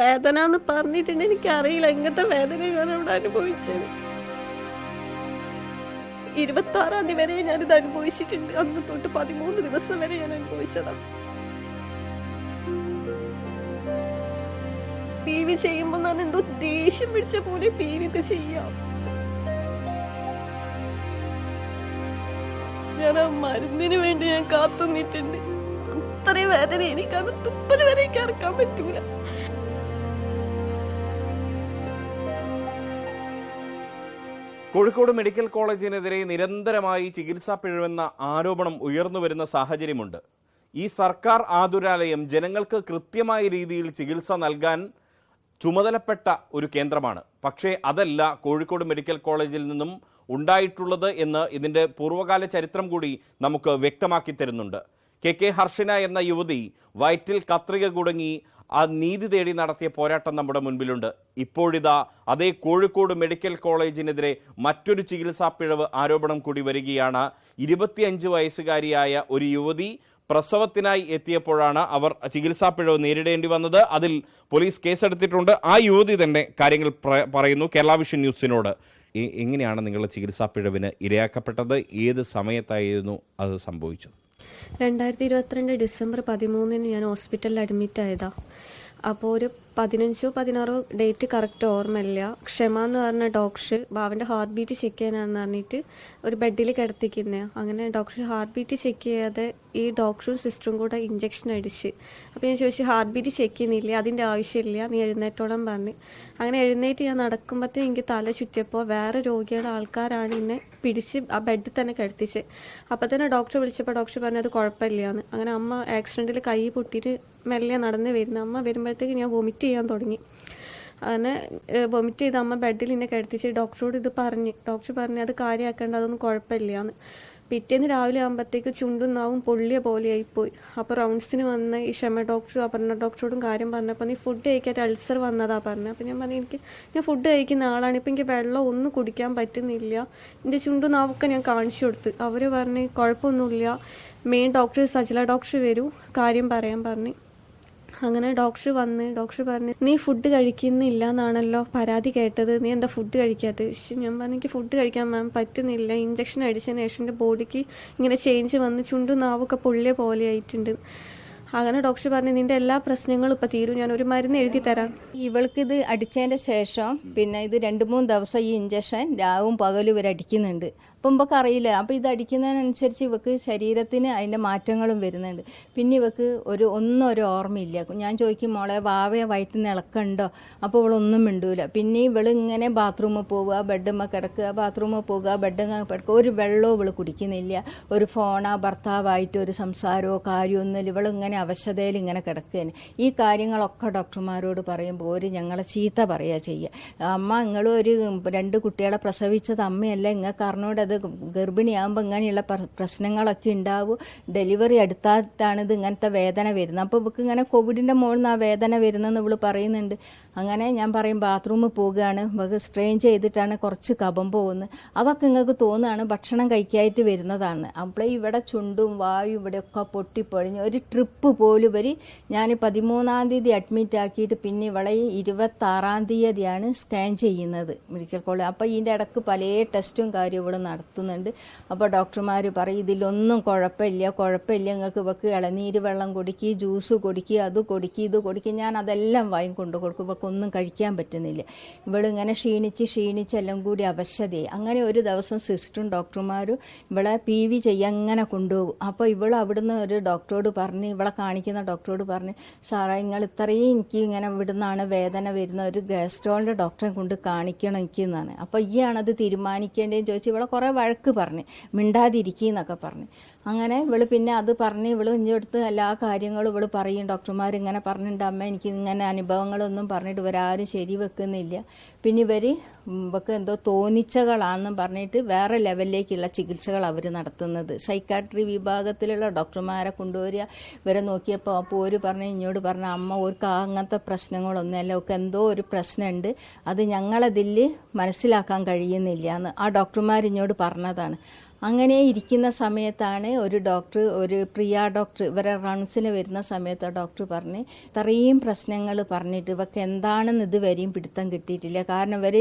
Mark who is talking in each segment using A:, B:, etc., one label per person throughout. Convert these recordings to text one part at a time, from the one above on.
A: വേദന എന്ന് പറഞ്ഞിട്ടുണ്ട്. എനിക്കറിയില്ല. ഇങ്ങനത്തെ വേദന ഞാൻ അവിടെ അനുഭവിച്ചത്. ഇരുപത്തി ആറാം തീയതി വരെ ഞാനിത് അനുഭവിച്ചിട്ടുണ്ട്. അന്ന് തൊട്ട് പതിമൂന്ന് ദിവസം വരെ ഞാൻ അനുഭവിച്ചതാണ് പി വി ചെയ്യുമ്പോ ഞാൻ എന്തോ ദേഷ്യം പിടിച്ച പോലെ പി വി ഒക്കെ ചെയ്യാം. ഞാൻ ആ മരുന്നിന് വേണ്ടി ഞാൻ കാത്തുനിന്നിട്ടുണ്ട്. അത്രയും വേദന എനിക്കത് തുപ്പൽ വരെ എനിക്ക് ഇറക്കാൻ പറ്റൂല.
B: കോഴിക്കോട് മെഡിക്കൽ കോളേജിനെതിരെ നിരന്തരമായി ചികിത്സാ പിഴവെന്ന ആരോപണം ഉയർന്നു വരുന്ന സാഹചര്യമുണ്ട്. ഈ സർക്കാർ ആതുരാലയം ജനങ്ങൾക്ക് കൃത്യമായ രീതിയിൽ ചികിത്സ നൽകാൻ ചുമതലപ്പെട്ട ഒരു കേന്ദ്രമാണ്. പക്ഷേ അതല്ല കോഴിക്കോട് മെഡിക്കൽ കോളേജിൽ നിന്നും ഉണ്ടായിട്ടുള്ളത് എന്ന് ഇതിന്റെ പൂർവകാല ചരിത്രം കൂടി നമുക്ക് വ്യക്തമാക്കി തരുന്നുണ്ട്. കെ കെ ഹർഷന എന്ന യുവതി വയറ്റിൽ കത്രിക കുടുങ്ങി ആ നീതി തേടി നടത്തിയ പോരാട്ടം നമ്മുടെ മുൻപിലുണ്ട്. ഇപ്പോഴിതാ അതേ കോഴിക്കോട് മെഡിക്കൽ കോളേജിനെതിരെ മറ്റൊരു ചികിത്സാ പിഴവ് ആരോപണം കൂടി വരികയാണ്. ഇരുപത്തിയഞ്ച് വയസ്സുകാരിയായ ഒരു യുവതി പ്രസവത്തിനായി എത്തിയപ്പോഴാണ് അവർ ചികിത്സാ പിഴവ് നേരിടേണ്ടി വന്നത്. അതിൽ പോലീസ് കേസെടുത്തിട്ടുണ്ട്. ആ യുവതി തന്നെ കാര്യങ്ങൾ പറയുന്നു. കേരള വിഷൻ ന്യൂസിനോട്. എങ്ങനെയാണ് നിങ്ങളുടെ ചികിത്സാ പിഴവിന് ഇരയാക്കപ്പെട്ടത്? ഏത് സമയത്തായിരുന്നു അത് സംഭവിച്ചത്?
A: രണ്ടായിരത്തി ഇരുപത്തിരണ്ട് ഡിസംബർ പതിമൂന്നിന് ഞാൻ ഹോസ്പിറ്റലിൽ അഡ്മിറ്റ് ആയതാ അപ്പോൾ ഒരു പതിനഞ്ചോ പതിനാറോ ഡേറ്റ് കറക്റ്റ് ഓർമ്മയില്ല. ക്ഷമ എന്ന് പറഞ്ഞ ഡോക്ടർ ബാവന്റെ ഹാർട്ട് ബീറ്റ് ചെക്ക് ചെയ്യാനാന്ന് പറഞ്ഞിട്ട് ഒരു ബെഡിൽ കിടത്തിക്കുന്നത് അങ്ങനെ ഡോക്ടർ ഹാർട്ട് ബീറ്റ് ചെക്ക് ചെയ്യാതെ ഈ ഡോക്ടറും സിസ്റ്ററും കൂടെ ഇഞ്ചക്ഷൻ അടിച്ച്. അപ്പോൾ ഞാൻ ചോദിച്ചു ഹാർട്ട് ബീറ്റ് ചെക്ക് ചെയ്യുന്നില്ല? അതിന്റെ ആവശ്യമില്ല. നീ എഴുന്നേറ്റോളം പറഞ്ഞ്. അങ്ങനെ എഴുന്നേറ്റ് ഞാൻ നടക്കുമ്പോഴത്തേ എനിക്ക് തല ചുറ്റിയപ്പോൾ വേറെ രോഗികളുടെ ആൾക്കാരാണ് എന്നെ പിടിച്ച് ആ ബെഡിൽ തന്നെ കിടത്തിച്ച്. അപ്പോൾ തന്നെ ഡോക്ടർ വിളിച്ചപ്പോൾ ഡോക്ടർ പറഞ്ഞത് കുഴപ്പമില്ലയെന്ന് അങ്ങനെ അമ്മ ആക്സിഡന്റിൽ കൈ പൊട്ടിയിട്ട് മെല്ലെ നടന്ന് വരുന്ന. അമ്മ വരുമ്പോഴത്തേക്ക് ഞാൻ വൊമിറ്റ് ചെയ്യാൻ തുടങ്ങി. അങ്ങനെ വൊമിറ്റ് ചെയ്ത അമ്മ ബെഡിൽ എന്നെ കിടത്തിച്ച് ഡോക്ടറോട് ഇത് പറഞ്ഞ്. ഡോക്ടർ പറഞ്ഞു അത് കാര്യമാക്കേണ്ട അതൊന്നും കുഴപ്പമില്ല എന്ന് പിറ്റേന്ന് രാവിലെ ആകുമ്പോഴത്തേക്ക് ചുണ്ടും നാവും പൊള്ളിയ പോലെയായിപ്പോയി അപ്പോൾ റൗണ്ട്സിന് വന്ന ഈ ക്ഷമ ഡോക്ടറും അപർണ ഡോക്ടറോടും കാര്യം പറഞ്ഞപ്പോൾ നീ ഫുഡ് കഴിക്കാൻ അൾസർ വന്നതാ പറഞ്ഞത് അപ്പോൾ ഞാൻ പറഞ്ഞു എനിക്ക് ഞാൻ ഫുഡ് കഴിക്കുന്ന ആളാണ് ഇപ്പം എനിക്ക് വെള്ളം ഒന്നും കുടിക്കാൻ പറ്റുന്നില്ല. എന്റെ ചുണ്ടും നാവൊക്കെ ഞാൻ കാണിച്ചു കൊടുത്ത്. അവർ പറഞ്ഞ് കുഴപ്പമൊന്നുമില്ല. മെയിൻ ഡോക്ടർ സജില ഡോക്ടർ വരൂ കാര്യം പറയാൻ പറഞ്ഞു. അങ്ങനെ ഡോക്ടർ വന്ന് ഡോക്ടർ പറഞ്ഞു നീ ഫുഡ് കഴിക്കുന്നില്ല എന്നാണല്ലോ പരാതി കേട്ടത്. നീ എന്താ ഫുഡ് കഴിക്കാത്തത്? ഞാൻ പറഞ്ഞു എനിക്ക് ഫുഡ് കഴിക്കാൻ മാം പറ്റുന്നില്ല. ഇഞ്ചക്ഷൻ അടിച്ചതിന് ശേഷം എന്റെ ബോഡിക്ക് ഇങ്ങനെ ചേഞ്ച് വന്ന് ചുണ്ടും നാവൊക്കെ പൊള്ളിയ പോലെ ആയിട്ടുണ്ട്. അങ്ങനെ ഡോക്ടർ പറഞ്ഞു നിന്റെ എല്ലാ പ്രശ്നങ്ങളും ഇപ്പം തീരും. ഞാൻ ഒരു മരുന്ന് എഴുതി തരാം.
C: ഇവൾക്ക് ഇത് അടിച്ചതിന്റെ ശേഷം പിന്നെ ഇത് രണ്ട് മൂന്ന് ദിവസം ഈ ഇഞ്ചക്ഷൻ രാവും പകലും ഇവർ അടിക്കുന്നുണ്ട്. അപ്പം ഇവക്ക് അറിയില്ല. അപ്പം ഇത് അടിക്കുന്നതിനനുസരിച്ച് ഇവക്ക് ശരീരത്തിന് അതിന്റെ മാറ്റങ്ങളും വരുന്നുണ്ട്. പിന്നെ ഇവക്ക് ഒരു ഒന്നും ഒരു ഓർമ്മയില്ല. ഞാൻ ചോദിക്കും മോളെ വാവയെ വയറ്റിൽ ഇളക്കണ്ടോ? അപ്പോൾ ഇവളൊന്നും മിണ്ടൂല. പിന്നെ ഇവൾ ഇങ്ങനെ ബാത്റൂമിൽ പോവുക ബെഡുമ്മ കിടക്കുക ബാത്റൂമിൽ പോവുക ബെഡ് കിടക്കുക. ഒരു വെള്ളവും ഇവൾ കുടിക്കുന്നില്ല. ഒരു ഫോണോ ഭർത്താവായിട്ട് ഒരു സംസാരമോ കാര്യമോ കാര്യമൊന്നുമില്ല ഇവളിങ്ങനെ അവശതയിൽ ഇങ്ങനെ കിടക്കുകയാണ്. ഈ കാര്യങ്ങളൊക്കെ ഡോക്ടർമാരോട് പറയുമ്പോൾ ഒരു ഞങ്ങളെ ചീത്ത പറയുക ചെയ്യുക അമ്മ നിങ്ങൾ ഒരു രണ്ട് കുട്ടികളെ പ്രസവിച്ചത് അമ്മയല്ല. ഇങ്ങനെ അറിഞ്ഞൂടെ അത് ഗർഭിണിയാകുമ്പോൾ ഇങ്ങനെയുള്ള പ്ര- പ്രശ്നങ്ങളൊക്കെ ഉണ്ടാവും. ഡെലിവറി അടുത്താട്ടാണ് ഇത് ഇങ്ങനത്തെ വേദന വരുന്നത്. അപ്പോൾ ഇവൾക്ക് ഇങ്ങനെ കോവിഡിന്റെ മുകളിൽ നിന്ന് ആ വേദന വരുന്നതെന്ന് ഇവൾ പറയുന്നുണ്ട്. അങ്ങനെ ഞാൻ പറയും ബാത്റൂമിൽ പോവുകയാണ് ഇവൾക്ക് സ്ട്രെയിൻ ചെയ്തിട്ടാണ് കുറച്ച് കപം പോകുന്നത്. അതൊക്കെ നിങ്ങൾക്ക് തോന്നുകയാണ് ഭക്ഷണം കഴിക്കായിട്ട് വരുന്നതാണ്. അപ്പോൾ ഇവിടെ ചുണ്ടും വായും ഇവിടെയൊക്കെ പൊട്ടിപ്പൊഴിഞ്ഞ് ഒരു ട്രിപ്പ് പോലും ഇവർ ഞാൻ പതിമൂന്നാം തീയതി അഡ്മിറ്റ് ആക്കിയിട്ട് പിന്നെ ഇവളെ ഇരുപത്താറാം തീയതിയാണ് സ്കാൻ ചെയ്യുന്നത് മെഡിക്കൽ കോളേജ്. അപ്പോൾ ഇതിന്റെ ഇടയ്ക്ക് പല ടെസ്റ്റും കാര്യവും ഇവിടെ നടത്തുന്നുണ്ട്. അപ്പോൾ ഡോക്ടർമാർ പറയും ഇതിലൊന്നും കുഴപ്പമില്ല കുഴപ്പമില്ല. നിങ്ങൾക്ക് ഇവക്ക് ഇളനീര് വെള്ളം കൊടുക്കി ജ്യൂസ് കൊടുക്കി അത് കൊടുക്കി ഇത് കൊടുക്കി. ഞാൻ അതെല്ലാം വാങ്ങി കൊണ്ടു കൊടുക്കും ഇവക്കൊന്നും കഴിക്കാൻ പറ്റുന്നില്ല. ഇവളിങ്ങനെ ക്ഷീണിച്ച് ക്ഷീണിച്ച് എല്ലാം കൂടി അവശതയായി. അങ്ങനെ ഒരു ദിവസം സിസ്റ്ററും ഡോക്ടർമാരും ഇവളെ പി വി ചെയ്യാൻ അങ്ങനെ കൊണ്ടുപോകും. അപ്പോൾ ഇവൾ അവിടുന്ന് ഒരു ഡോക്ടറോട് പറഞ്ഞ് ഇവളെ കാണിക്കുന്ന ഡോക്ടറോട് പറഞ്ഞ് സാറേ നിങ്ങൾ ഇത്രയും എനിക്ക് ഇങ്ങനെ ഇവിടുന്നാണ് വേദന വരുന്ന ഒരു ഗാസ്ട്രോളിന്റെ ഡോക്ടറെ കൊണ്ട് കാണിക്കണം എനിക്ക് എന്നാണ്. അപ്പോൾ ഈ ആണത് തീരുമാനിക്കേണ്ടതെന്ന് ചോദിച്ച് ഇവളെ കുറേ വഴക്ക് പറഞ്ഞ് മിണ്ടാതിരിക്കുന്നൊക്കെ പറഞ്ഞ്. അങ്ങനെ ഇവൾ പിന്നെ അത് പറഞ്ഞ് ഇവൾ ഇഞ്ഞെടുത്ത് എല്ലാ കാര്യങ്ങളും ഇവൾ പറയും. ഡോക്ടർമാർ ഇങ്ങനെ പറഞ്ഞിട്ടുണ്ട്. അമ്മ എനിക്ക് ഇങ്ങനെ അനുഭവങ്ങളൊന്നും പറഞ്ഞിട്ട് ഇവരാരും ശരി വെക്കുന്നില്ല. പിന്നെ ഇവർ ഇവക്ക് എന്തോ തോന്നിച്ചകളാണെന്നും പറഞ്ഞിട്ട് വേറെ ലെവലിലേക്കുള്ള ചികിത്സകൾ അവർ നടത്തുന്നത്. സൈക്കാട്രി വിഭാഗത്തിലുള്ള ഡോക്ടർമാരെ കൊണ്ടുവരിക. ഇവരെ നോക്കിയപ്പോൾ അപ്പോൾ ഒരു പറഞ്ഞ് ഇഞ്ഞോട് പറഞ്ഞ അമ്മ ഓർക്ക് അങ്ങനത്തെ പ്രശ്നങ്ങളൊന്നുമല്ല ഒക്കെ എന്തോ ഒരു പ്രശ്നമുണ്ട് അത് ഞങ്ങളതിൽ മനസ്സിലാക്കാൻ കഴിയുന്നില്ല എന്ന് ആ ഡോക്ടർമാർ ഇഞ്ഞോട് പറഞ്ഞതാണ്. അങ്ങനെ ഇരിക്കുന്ന സമയത്താണ് ഒരു ഡോക്ടർ ഒരു പ്രിയ ഡോക്ടർ ഇവരെ റൺസിന് വരുന്ന സമയത്ത് ആ ഡോക്ടർ പറഞ്ഞ് ഇത്രയും പ്രശ്നങ്ങൾ പറഞ്ഞിട്ട് ഇവർക്ക് എന്താണെന്ന് ഇതുവരെയും പിടുത്തം കിട്ടിയിട്ടില്ല. കാരണം ഇവർ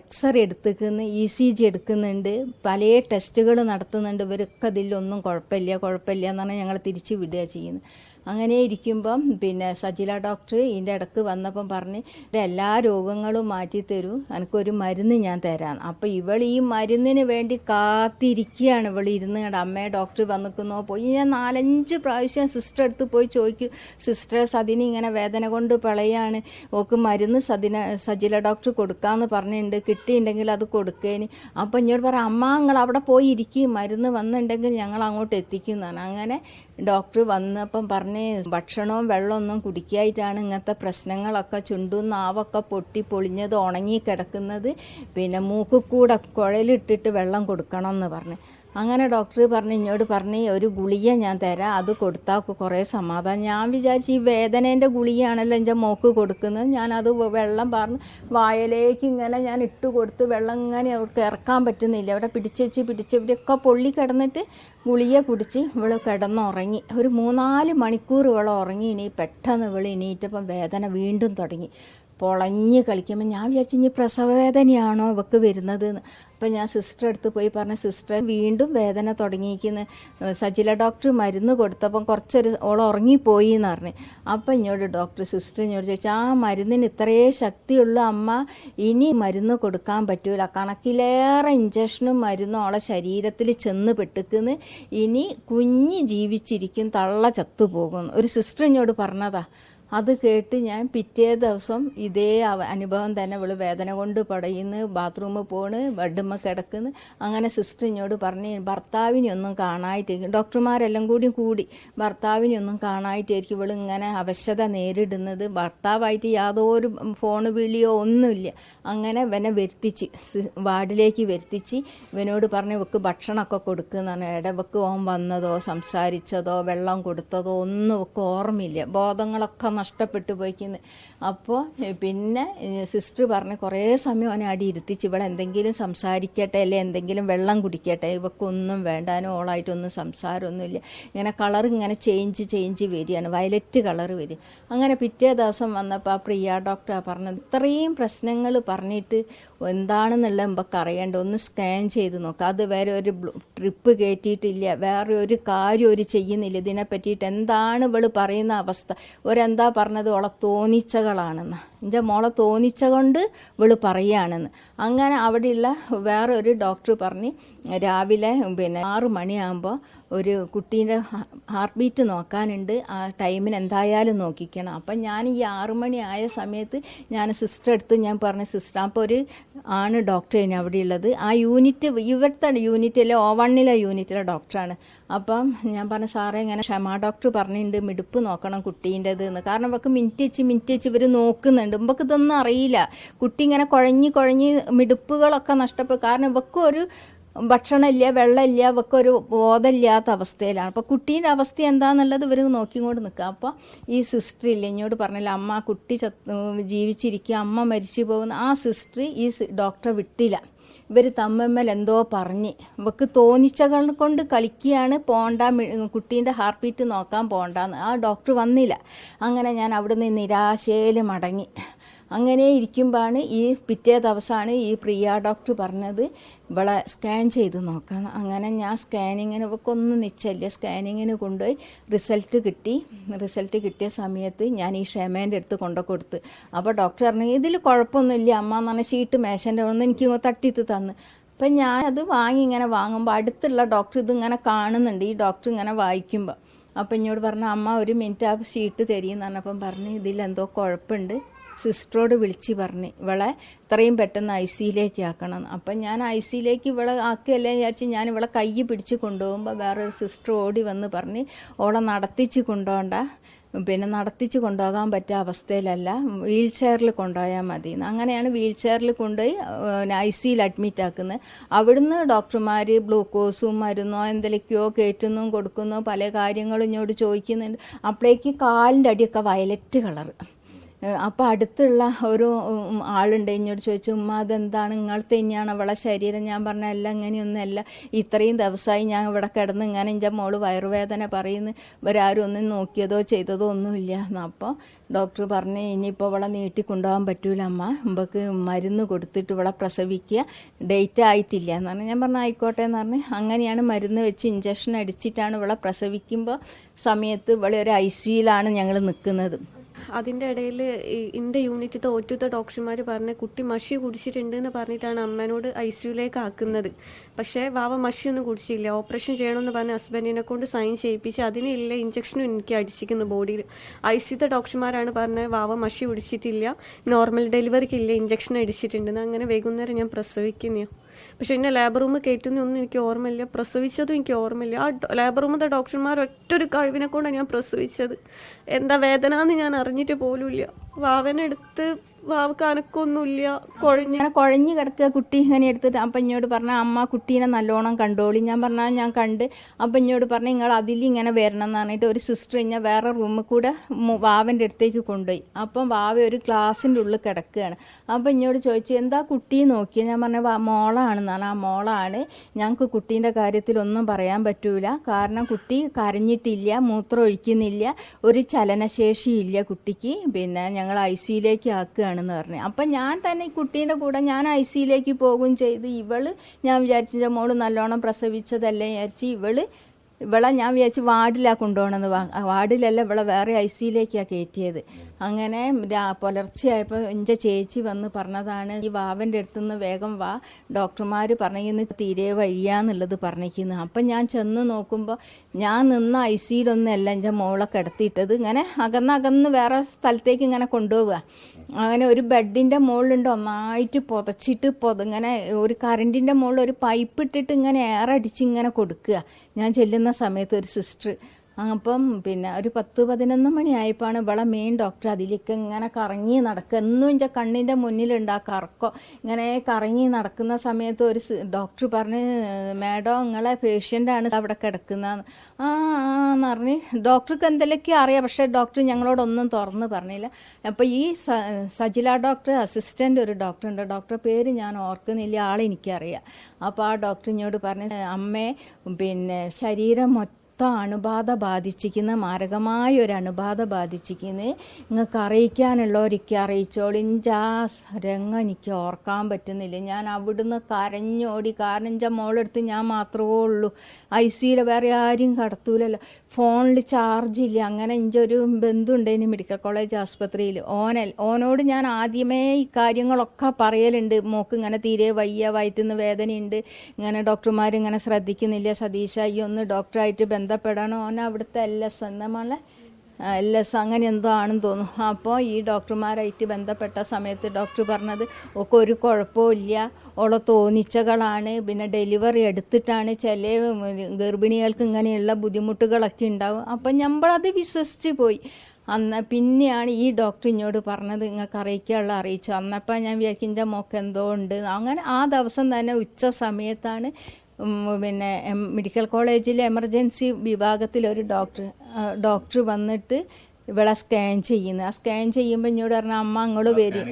C: എക്സ്റേ എടുത്തിക്കുന്നു ഇ സി ജി എടുക്കുന്നുണ്ട് പല ടെസ്റ്റുകൾ നടത്തുന്നുണ്ട്. ഇവർക്കതിലൊന്നും കുഴപ്പമില്ല കുഴപ്പമില്ല എന്ന് ഞങ്ങൾ തിരിച്ചു വിടുക ചെയ്യുന്നത്. അങ്ങനെ ഇരിക്കുമ്പം പിന്നെ സജില ഡോക്ടർ ഇതിന്റെ ഇടയ്ക്ക് വന്നപ്പം പറഞ്ഞ് "ഇത് എല്ലാ രോഗങ്ങളും മാറ്റി തരൂ. എനിക്കൊരു മരുന്ന് ഞാൻ തരാം അപ്പോൾ ഇവൾ ഈ മരുന്നിന് വേണ്ടി കാത്തിരിക്കുകയാണ്. ഇവൾ ഇരുന്ന് കണ്ട അമ്മയെ ഡോക്ടർ വന്നിക്കുന്നോ പോയി. ഞാൻ നാലഞ്ച് പ്രാവശ്യം സിസ്റ്റർ അടുത്ത് പോയി ചോദിക്കും സിസ്റ്റർ സതിന് ഇങ്ങനെ വേദന കൊണ്ട് പിളയാണ്. ഓക്ക് മരുന്ന് സതിന സജില ഡോക്ടർ കൊടുക്കാമെന്ന് പറഞ്ഞിട്ടുണ്ട്. കിട്ടിയിട്ടുണ്ടെങ്കിൽ അത് കൊടുക്കേന്. അപ്പോൾ ഇഞ്ഞോട് പറയാം അമ്മ നിങ്ങൾ അവിടെ പോയി ഇരിക്കും. മരുന്ന് വന്നിട്ടുണ്ടെങ്കിൽ ഞങ്ങൾ അങ്ങോട്ട് എത്തിക്കുന്നതാണ് അങ്ങനെ ഡോക്ടർ വന്നപ്പം പറഞ്ഞ് ഭക്ഷണവും വെള്ളമൊന്നും കുടിക്കായിട്ടാണ് ഇങ്ങനത്തെ പ്രശ്നങ്ങളൊക്കെ ചുണ്ടും നാവൊക്കെ പൊട്ടി പൊളിഞ്ഞത് ഉണങ്ങി കിടക്കുന്നത്. പിന്നെ മൂക്കിൽ കൂടെ കുഴലിട്ടിട്ട് വെള്ളം കൊടുക്കണം എന്ന് പറഞ്ഞു. അങ്ങനെ ഡോക്ടർ പറഞ്ഞ് എന്നോട് പറഞ്ഞ് ഒരു ഗുളിക ഞാൻ തരാം അത് കൊടുത്താൽ കുറേ സമാധാനം. ഞാൻ വിചാരിച്ചു ഈ വേദനേന്റെ ഗുളികയാണല്ലോ എന്റെ മോക്ക് കൊടുക്കുന്നത്. ഞാനത് വെള്ളം പറഞ്ഞ് വായലേക്ക് ഇങ്ങനെ ഞാൻ ഇട്ട് കൊടുത്ത് വെള്ളം ഇങ്ങനെ അവർക്ക് ഇറക്കാൻ പറ്റുന്നില്ല. അവിടെ പിടിച്ച് വെച്ച് പിടിച്ച് ഇവരൊക്കെ പൊള്ളി കിടന്നിട്ട് ഗുളിക കുടിച്ച് ഇവൾ കിടന്നുറങ്ങി. ഒരു മൂന്നാൽ മണിക്കൂർ ഇവൾ ഉറങ്ങി. ഇനി പെട്ടെന്ന് ഇവൾ ഇനിയിട്ടപ്പം വേദന വീണ്ടും തുടങ്ങി. പൊളഞ്ഞ് കളിക്കുമ്പോൾ ഞാൻ വിചാരിച്ചു ഇനി പ്രസവവേദനയാണോ ഇവക്ക് വരുന്നത് അപ്പം ഞാൻ സിസ്റ്റർ അടുത്ത് പോയി പറഞ്ഞ സിസ്റ്റർ വീണ്ടും വേദന തുടങ്ങിയിരിക്കുന്ന. സജില ഡോക്ടർ മരുന്ന് കൊടുത്തപ്പം കുറച്ചൊരു ഓൾ ഉറങ്ങിപ്പോയി എന്ന് പറഞ്ഞു. അപ്പം ഇങ്ങോട്ട് ഡോക്ടർ സിസ്റ്റർ ഇങ്ങോട്ട് ചോദിച്ചു ആ മരുന്നിന് ഇത്രയേ ശക്തിയുള്ള അമ്മ. ഇനി മരുന്ന് കൊടുക്കാൻ പറ്റൂല. കണക്കിലേറെ ഇഞ്ചക്ഷനും മരുന്നും ഓളെ ശരീരത്തിൽ ചെന്ന് പെട്ടിക്കുന്നു. ഇനി കുഞ്ഞ് ജീവിച്ചിരിക്കും തള്ള ചത്തുപോകും ഒരു സിസ്റ്റർ ഇങ്ങോട്ട് പറഞ്ഞതാ അത് കേട്ട് ഞാൻ പിറ്റേ ദിവസം ഇതേ അനുഭവം തന്നെ ഇവൾ വേദന കൊണ്ട് പടയുന്നു ബാത്റൂമിൽ പോണ് ബെഡുമ്മ കിടക്കുന്നു. അങ്ങനെ സിസ്റ്റർ എന്നോട് പറഞ്ഞ് ഭർത്താവിനെയൊന്നും കാണായിട്ടിരിക്കും ഡോക്ടർമാരെല്ലാം കൂടി കൂടി ഭർത്താവിനെയൊന്നും കാണായിട്ടായിരിക്കും ഇവൾ ഇങ്ങനെ അവശത നേരിടുന്നത്. ഭർത്താവായിട്ട് യാതൊരു ഫോൺ വിളിയോ ഒന്നുമില്ല. അങ്ങനെ ഇവനെ വരുത്തിച്ച് വാർഡിലേക്ക് വരുത്തിച്ച് ഇവനോട് പറഞ്ഞ് ഇവക്ക് ഭക്ഷണമൊക്കെ കൊടുക്കുന്നതാണ് ഇടവക്ക് ഓൻ വന്നതോ സംസാരിച്ചതോ വെള്ളം കൊടുത്തതോ ഒന്നും ഇവക്ക് ഓർമ്മയില്ല. ബോധങ്ങളൊക്കെ നഷ്ടപ്പെട്ടു പോയിക്കുന്നു. അപ്പോൾ പിന്നെ സിസ്റ്റർ പറഞ്ഞ് കുറേ സമയം അവനെ അടി ഇരുത്തിച്ച് ഇവിടെ എന്തെങ്കിലും സംസാരിക്കട്ടെ അല്ലെ എന്തെങ്കിലും വെള്ളം കുടിക്കട്ടെ ഇവക്കൊന്നും വേണ്ടാനോ ഓളായിട്ടൊന്നും സംസാരമൊന്നുമില്ല. ഇങ്ങനെ കളർ ഇങ്ങനെ ചേഞ്ച് ചേഞ്ച് വരികയാണ്. വയലറ്റ് കളർ വരിക അങ്ങനെ പിറ്റേ ദിവസം വന്നപ്പോൾ ആ പ്രിയ ഡോക്ടർ പറഞ്ഞത് ഇത്രയും പ്രശ്നങ്ങൾ പറഞ്ഞിട്ട് എന്താണെന്നുള്ള നമുക്ക് അറിയേണ്ട ഒന്ന് സ്കാൻ ചെയ്ത് നോക്കുക അത് വേറെ ഒരു ട്രിപ്പ് കയറ്റിയിട്ടില്ല വേറെ ഒരു കാര്യം ഒരു ചെയ്യുന്നില്ല. ഇതിനെ പറ്റിയിട്ട് എന്താണ് ഇവൾ പറയുന്ന അവസ്ഥ? ഒരെന്താ പറഞ്ഞത്? ഓളെ തോന്നിച്ചകളാണെന്ന്. എന്റെ മോളെ തോന്നിച്ച കൊണ്ട് ഇവൾ പറയുകയാണെന്ന് അങ്ങനെ അവിടെയുള്ള വേറെ ഒരു ഡോക്ടർ പറഞ്ഞ് രാവിലെ പിന്നെ ആറ് മണിയാകുമ്പോൾ ഒരു കുട്ടീന്റെ ഹാർട്ട് ബീറ്റ് നോക്കാനുണ്ട്. ആ ടൈമിന് എന്തായാലും നോക്കിക്കണം. അപ്പം ഞാൻ ഈ ആറുമണി ആയ സമയത്ത് ഞാൻ സിസ്റ്റർ എടുത്ത് ഞാൻ പറഞ്ഞ സിസ്റ്റർ അപ്പോൾ ഒരു ആണ് ഡോക്ടർ ഇനി അവിടെ ഉള്ളത് ആ യൂണിറ്റ് ഇവിടുത്തെ യൂണിറ്റിലെ ഓ വണ്ണിലെ യൂണിറ്റിലെ ഡോക്ടറാണ്. അപ്പം ഞാൻ പറഞ്ഞ സാറേ ഇങ്ങനെ ക്ഷമ ഡോക്ടർ പറഞ്ഞിട്ടുണ്ട്. മിടുപ്പ് നോക്കണം കുട്ടീന്റെത് എന്ന് കാരണം ഇവർക്ക് മിനിറ്റ് വെച്ച് മിനിറ്റ് വെച്ച് ഇവർ നോക്കുന്നുണ്ട്. ഇവർക്ക് ഇതൊന്നും അറിയില്ല. കുട്ടി ഇങ്ങനെ കുഴഞ്ഞ് കുഴഞ്ഞ് മിടുപ്പുകളൊക്കെ നഷ്ടപ്പെടും. കാരണം ഇവക്കും ഒരു ഭക്ഷണമില്ല വെള്ളമില്ല അവർക്ക് ഒരു ബോധമില്ലാത്ത അവസ്ഥയിലാണ്. അപ്പോൾ കുട്ടീന്റെ അവസ്ഥ എന്താണെന്നുള്ളത് ഇവർ നോക്കിക്കൊണ്ട് നിൽക്കുക അപ്പോൾ ഈ സിസ്റ്റർ ഇല്ല എന്നോട് പറഞ്ഞില്ല അമ്മ കുട്ടി ചത്ത് ജീവിച്ചിരിക്കുക അമ്മ മരിച്ചു പോകുന്ന ആ സിസ്റ്റർ ഈ ഡോക്ടറെ വിട്ടില്ല. ഇവർ തമ്മമ്മൽ എന്തോ പറഞ്ഞ്. ഇവക്ക് തോന്നിച്ചകൾ കൊണ്ട് കളിക്കുകയാണ് പോണ്ട കുട്ടീന്റെ ഹാർട്ട് ബീറ്റ് നോക്കാൻ പോണ്ടെന്ന്. ആ ഡോക്ടർ വന്നില്ല. അങ്ങനെ ഞാൻ അവിടുന്ന് നിരാശയിൽ മടങ്ങി. അങ്ങനെ ഇരിക്കുമ്പോഴാണ് ഈ പിറ്റേ ദിവസമാണ് ഈ പ്രിയ ഡോക്ടർ പറഞ്ഞത്. ഇവളെ സ്കാൻ ചെയ്ത് നോക്കാം അങ്ങനെ ഞാൻ സ്കാനിങ്ങിന് ഇവക്കൊന്നും നിശ്ചയില്ല സ്കാനിങ്ങിന് കൊണ്ടുപോയി റിസൾട്ട് കിട്ടി. റിസൾട്ട് കിട്ടിയ സമയത്ത് ഞാൻ ഈ ക്ഷമേന്റെ അടുത്ത് കൊണ്ടു കൊടുത്ത്. അപ്പോൾ ഡോക്ടർ പറഞ്ഞു ഇതിൽ കുഴപ്പമൊന്നുമില്ല. അമ്മ എന്ന് പറഞ്ഞ ഷീറ്റ് മേശന്റെ ഒന്ന് എനിക്ക് തട്ടിത്ത് തന്ന്. അപ്പം അത് വാങ്ങി ഇങ്ങനെ വാങ്ങുമ്പോൾ അടുത്തുള്ള ഡോക്ടർ ഇതിങ്ങനെ കാണുന്നുണ്ട്. ഈ ഡോക്ടർ ഇങ്ങനെ വായിക്കുമ്പോൾ അപ്പം എന്നോട് പറഞ്ഞു അമ്മ ഒരു മിനിറ്റ് ആ ഷീട്ട് തരീന്ന് പറഞ്ഞപ്പം പറഞ്ഞു ഇതിലെന്തോ കുഴപ്പമുണ്ട്. സിസ്റ്ററോട് വിളിച്ച് പറഞ്ഞ് ഇവളെ ഇത്രയും പെട്ടെന്ന് ഐ സിയിലേക്ക് ആക്കണം. അപ്പം ഞാൻ ഐ സിയിലേക്ക് ഇവളെ ആക്കുകയല്ലേ വിചാരിച്ച് ഞാൻ ഇവളെ കൈ പിടിച്ച് കൊണ്ടുപോകുമ്പോൾ വേറൊരു സിസ്റ്റർ ഓടി വന്ന് പറഞ്ഞ് ഓളെ നടത്തിച്ച് കൊണ്ടുപോകണ്ട പിന്നെ നടത്തിച്ച് കൊണ്ടുപോകാൻ പറ്റിയ അവസ്ഥയിലല്ല വീൽ ചെയറിൽ കൊണ്ടുപോയാൽ മതി. അങ്ങനെയാണ് വീൽ ചെയറിൽ കൊണ്ടുപോയി ഐ സിയിൽ അഡ്മിറ്റ് ആക്കുന്നത്. അവിടുന്ന് ഡോക്ടർമാർ ഗ്ലൂക്കോസും മരുന്നോ എന്തെങ്കിലുമൊക്കെയോ കയറ്റുന്നു കൊടുക്കുന്നു പല കാര്യങ്ങളും ഇങ്ങോട്ട് ചോദിക്കുന്നുണ്ട്. അപ്പോഴേക്ക് കാലിന്റെ അടിയൊക്കെ വയലറ്റ് കളറ്. അപ്പോൾ അടുത്തുള്ള ഒരു ആളുണ്ട്. എന്നോട് ചോദിച്ചു ഉമ്മ അതെന്താണ്? നിങ്ങൾ തന്നെയാണ് അവളെ ശരീരം. ഞാൻ പറഞ്ഞ അല്ല ഇങ്ങനെയൊന്നുമല്ല ഇത്രയും ദിവസമായി ഞാൻ ഇവിടെ കിടന്ന് ഇങ്ങനെ എന്റെ മോൾ വയറുവേദന പറയുന്നു. ഇവരാരും ഒന്നും നോക്കിയതോ ചെയ്തതോ ഒന്നുമില്ല. അപ്പോൾ ഡോക്ടർ പറഞ്ഞ് ഇനിയിപ്പോൾ ഇവളെ നീട്ടി കൊണ്ടുപോകാൻ പറ്റൂല അമ്മ. നമുക്ക് മരുന്ന് കൊടുത്തിട്ട് ഇവളെ പ്രസവിക്കുക. ഡേറ്റ് ആയിട്ടില്ല. എന്ന് പറഞ്ഞു ഞാൻ പറഞ്ഞു ആയിക്കോട്ടെ. എന്ന് പറഞ്ഞ് അങ്ങനെയാണ് മരുന്ന് വെച്ച് ഇഞ്ചക്ഷൻ അടിച്ചിട്ടാണ് ഇവളെ പ്രസവിക്കുമ്പോൾ സമയത്ത് ഇവളെ ഒരു ഐ സിയിലാണ് ഞങ്ങൾ നിൽക്കുന്നത്
A: അതിന്റെ ഇടയിൽ എന്റെ യൂണിറ്റ് തോറ്റുത്ത ഡോക്ടർമാർ പറഞ്ഞ കുട്ടി മഷി കുടിച്ചിട്ടുണ്ട് എന്ന് പറഞ്ഞിട്ടാണ് അമ്മേനോട് ഐ സിയുലേക്ക് ആക്കുന്നത്. പക്ഷേ വാവ മഷിയൊന്നും കുടിച്ചില്ല. ഓപ്പറേഷൻ ചെയ്യണമെന്ന് പറഞ്ഞ ഹസ്ബൻഡിനെ കൊണ്ട് സൈൻ ചെയ്യിപ്പിച്ച് അതിനില്ല ഇഞ്ചക്ഷനും എനിക്ക് അടിച്ചിരിക്കുന്നു ബോഡിയിൽ. ഐ സിത്തെ ഡോക്ടർമാരാണ് പറഞ്ഞത് വാവ മഷി കുടിച്ചിട്ടില്ല നോർമൽ ഡെലിവറിക്കില്ല ഇഞ്ചക്ഷൻ അടിച്ചിട്ടുണ്ടെന്ന്. അങ്ങനെ വൈകുന്നേരം ഞാൻ പ്രസവിക്കുന്നതാണ് പക്ഷെ എന്നെ ലേബർ റൂം കയറ്റുന്നൊന്നും എനിക്ക് ഓർമ്മയില്ല. പ്രസവിച്ചതും എനിക്ക് ഓർമ്മയില്ല. ആ ലേബർ റൂമിലെ ഡോക്ടർമാർ ഒറ്റൊരു കഴിവിനെ കൊണ്ടാണ് ഞാൻ പ്രസവിച്ചത്. എന്താ വേദന എന്ന് ഞാൻ അറിഞ്ഞിട്ട് പോലുമില്ല. വാവനെടുത്ത് വാവക്ക് അനക്കൊന്നുമില്ല. കുഴഞ്ഞ്
C: ഇങ്ങനെ കുഴഞ്ഞ് കിടക്കുക കുട്ടി ഇങ്ങനെ എടുത്തിട്ട് അപ്പം എന്നോട് പറഞ്ഞ അമ്മ കുട്ടീനെ നല്ലോണം കണ്ടോളി. ഞാൻ പറഞ്ഞാൽ ഞാൻ കണ്ട്. അപ്പം എന്നോട് പറഞ്ഞു നിങ്ങൾ അതിൽ ഇങ്ങനെ വരണം എന്ന് പറഞ്ഞിട്ട് ഒരു സിസ്റ്റർ ഞാൻ വേറെ റൂമിൽ കൂടെ വാവന്റെ അടുത്തേക്ക് കൊണ്ടുപോയി. അപ്പം വാവ ഒരു ഗ്ലാസിന്റെ ഉള്ളിൽ കിടക്കുകയാണ്. അപ്പം എന്നോട് ചോദിച്ചു എന്താ കുട്ടി? നോക്കിയത് ഞാൻ പറഞ്ഞ "വാ, മോളാണെന്ന് പറഞ്ഞാൽ ആ മോളാണ്. ഞങ്ങൾക്ക് കുട്ടീന്റെ കാര്യത്തിലൊന്നും പറയാൻ പറ്റൂല. കാരണം കുട്ടി കരഞ്ഞിട്ടില്ല മൂത്രം ഒഴിക്കുന്നില്ല ഒരു ചലനശേഷിയില്ല കുട്ടിക്ക്. പിന്നെ ഞങ്ങൾ ഐ സിയിലേക്ക് ആക്കുകയാണെന്ന് പറഞ്ഞു. അപ്പം ഞാൻ തന്നെ ഈ കുട്ടീന്റെ കൂടെ ഞാൻ ഐ സിയിലേക്ക് പോകും ചെയ്ത് ഇവൾ ഞാൻ വിചാരിച്ച മോൾ നല്ലോണം പ്രസവിച്ചതല്ലേ വിചാരിച്ച് ഇവൾ ഇവളെ ഞാൻ വിചാരിച്ച് വാർഡിലാണ് കൊണ്ടുപോകണമെന്ന് വാർഡിലല്ല ഇവളെ വേറെ ഐ സിയിലേക്കാണ് കയറ്റിയത്. അങ്ങനെ പുലർച്ചെയായപ്പോൾ എന്റെ ചേച്ചി വന്ന് പറഞ്ഞതാണ് ഈ വാവന്റെ അടുത്ത് നിന്ന് വേഗം വാ ഡോക്ടർമാർ പറഞ്ഞിരുന്ന തീരെ വയ്യാന്നുള്ളത് പറഞ്ഞിരിക്കുന്നു. അപ്പം ഞാൻ ചെന്ന് നോക്കുമ്പോൾ ഞാൻ നിന്ന ഐ സിയിലൊന്നല്ല എന്റെ മോളെ കിടത്തിയിട്ടത്. ഇങ്ങനെ അകന്നകന്ന് വേറെ സ്ഥലത്തേക്ക് ഇങ്ങനെ കൊണ്ടുപോവുക. അങ്ങനെ ഒരു ബെഡിന്റെ മുകളിലുണ്ട് ഒന്നായിട്ട് പുതച്ചിട്ട് പൊത ഇങ്ങനെ ഒരു കറണ്ടിന്റെ മുകളിൽ ഒരു പൈപ്പ് ഇട്ടിട്ട് ഇങ്ങനെ എയർ അടിച്ച് ഇങ്ങനെ കൊടുക്കുക. ഞാൻ ചെല്ലുന്ന സമയത്ത് ഒരു സിസ്റ്റർ അപ്പം പിന്നെ ഒരു പത്ത് പതിനൊന്ന് മണിയായപ്പോഴാണ് ഇവളെ മെയിൻ ഡോക്ടർ അതിലേക്ക് ഇങ്ങനെ കറങ്ങി നടക്കുക. എന്നും എന്റെ കണ്ണിന്റെ മുന്നിലുണ്ട് ആ കറക്കോ. ഇങ്ങനെ കറങ്ങി നടക്കുന്ന സമയത്ത് ഒരു ഡോക്ടർ പറഞ്ഞ് മാഡം നിങ്ങളെ പേഷ്യന്റാണ് അവിടെ കിടക്കുന്നതെന്ന്. ആ ആ എന്ന് പറഞ്ഞ്. ഡോക്ടർക്ക് എന്തെങ്കിലുമൊക്കെ അറിയാം. പക്ഷേ ഡോക്ടർ ഞങ്ങളോടൊന്നും തുറന്ന് പറഞ്ഞില്ല. അപ്പോൾ ഈ സജില ഡോക്ടർ അസിസ്റ്റന്റ് ഒരു ഡോക്ടറുണ്ട് ഡോക്ടറെ പേര് ഞാൻ ഓർക്കുന്നില്ല. ആളെനിക്കറിയാം അപ്പോൾ ആ ഡോക്ടർ ഇങ്ങോട്ട് പറഞ്ഞ് അമ്മേ പിന്നെ ശരീരം മൊത്തം അണുബാധ ബാധിച്ചിരിക്കുന്ന മാരകമായ ഒരു അണുബാധ ബാധിച്ചിരിക്കുന്നത് നിങ്ങൾക്ക് അറിയിക്കാനുള്ളവരൊക്കെ അറിയിച്ചോളി. ഇഞ്ച ആ രംഗം എനിക്ക് ഓർക്കാൻ പറ്റുന്നില്ല. ഞാൻ അവിടുന്ന് കരഞ്ഞോടി. കാരണം എന്റെ മോളെടുത്ത് ഞാൻ മാത്രമേ ഉള്ളൂ. ഐ സിയിൽ വേറെ ആരും കടത്തൂലല്ലോ. ഫോണിൽ ചാർജ് ഇല്ല. അങ്ങനെ എന്റെ ഒരു ഇനി മെഡിക്കൽ കോളേജ് ആശുപത്രിയിൽ ഓനൽ ഓനോട് ഞാൻ ആദ്യമേ ഈ കാര്യങ്ങളൊക്കെ പറയലുണ്ട്. മോക്ക് ഇങ്ങനെ തീരെ വയ്യ വയറ്റുന്ന വേദനയുണ്ട്. ഇങ്ങനെ ഡോക്ടർമാർ ഇങ്ങനെ ശ്രദ്ധിക്കുന്നില്ല. സതീശ ഒന്ന് ഡോക്ടറായിട്ട് ബന്ധപ്പെടണം. ഓൻ അവിടുത്തെ എൽ എസ് എൽ അങ്ങനെ എന്തോ ആണെന്ന് തോന്നുന്നു. അപ്പോൾ ഈ ഡോക്ടർമാരായിട്ട് ബന്ധപ്പെട്ട സമയത്ത് ഡോക്ടർ പറഞ്ഞത് ഒക്കെ ഒരു കുഴപ്പമില്ല ഓളെ തോന്നിച്ചകളാണ്. പിന്നെ ഡെലിവറി എടുത്തിട്ടാണ്. ചില ഗർഭിണികൾക്ക് ഇങ്ങനെയുള്ള ബുദ്ധിമുട്ടുകളൊക്കെ ഉണ്ടാവും. അപ്പം നമ്മളത് വിശ്വസിച്ച് പോയി. അന്ന് പിന്നെയാണ് ഈ ഡോക്ടർ ഇങ്ങോട്ട് പറഞ്ഞത് നിങ്ങൾക്ക് അറിയിക്കാനുള്ള അറിയിച്ചു. അന്നപ്പോൾ ഞാൻ വിചാരിക്കും എന്റെ മോക്ക് എന്തോ ഉണ്ട്. അങ്ങനെ ആ ദിവസം തന്നെ ഉച്ച സമയത്താണ് പിന്നെ മെഡിക്കൽ കോളേജിലെ എമർജൻസി വിഭാഗത്തിൽ ഒരു ഡോക്ടർ ഡോക്ടർ വന്നിട്ട് ഇവളെ സ്കാൻ ചെയ്യുന്നത് ആ സ്കാൻ ചെയ്യുമ്പോൾ എന്നോട് പറഞ്ഞ അമ്മ അങ്ങോട്ട് വരും.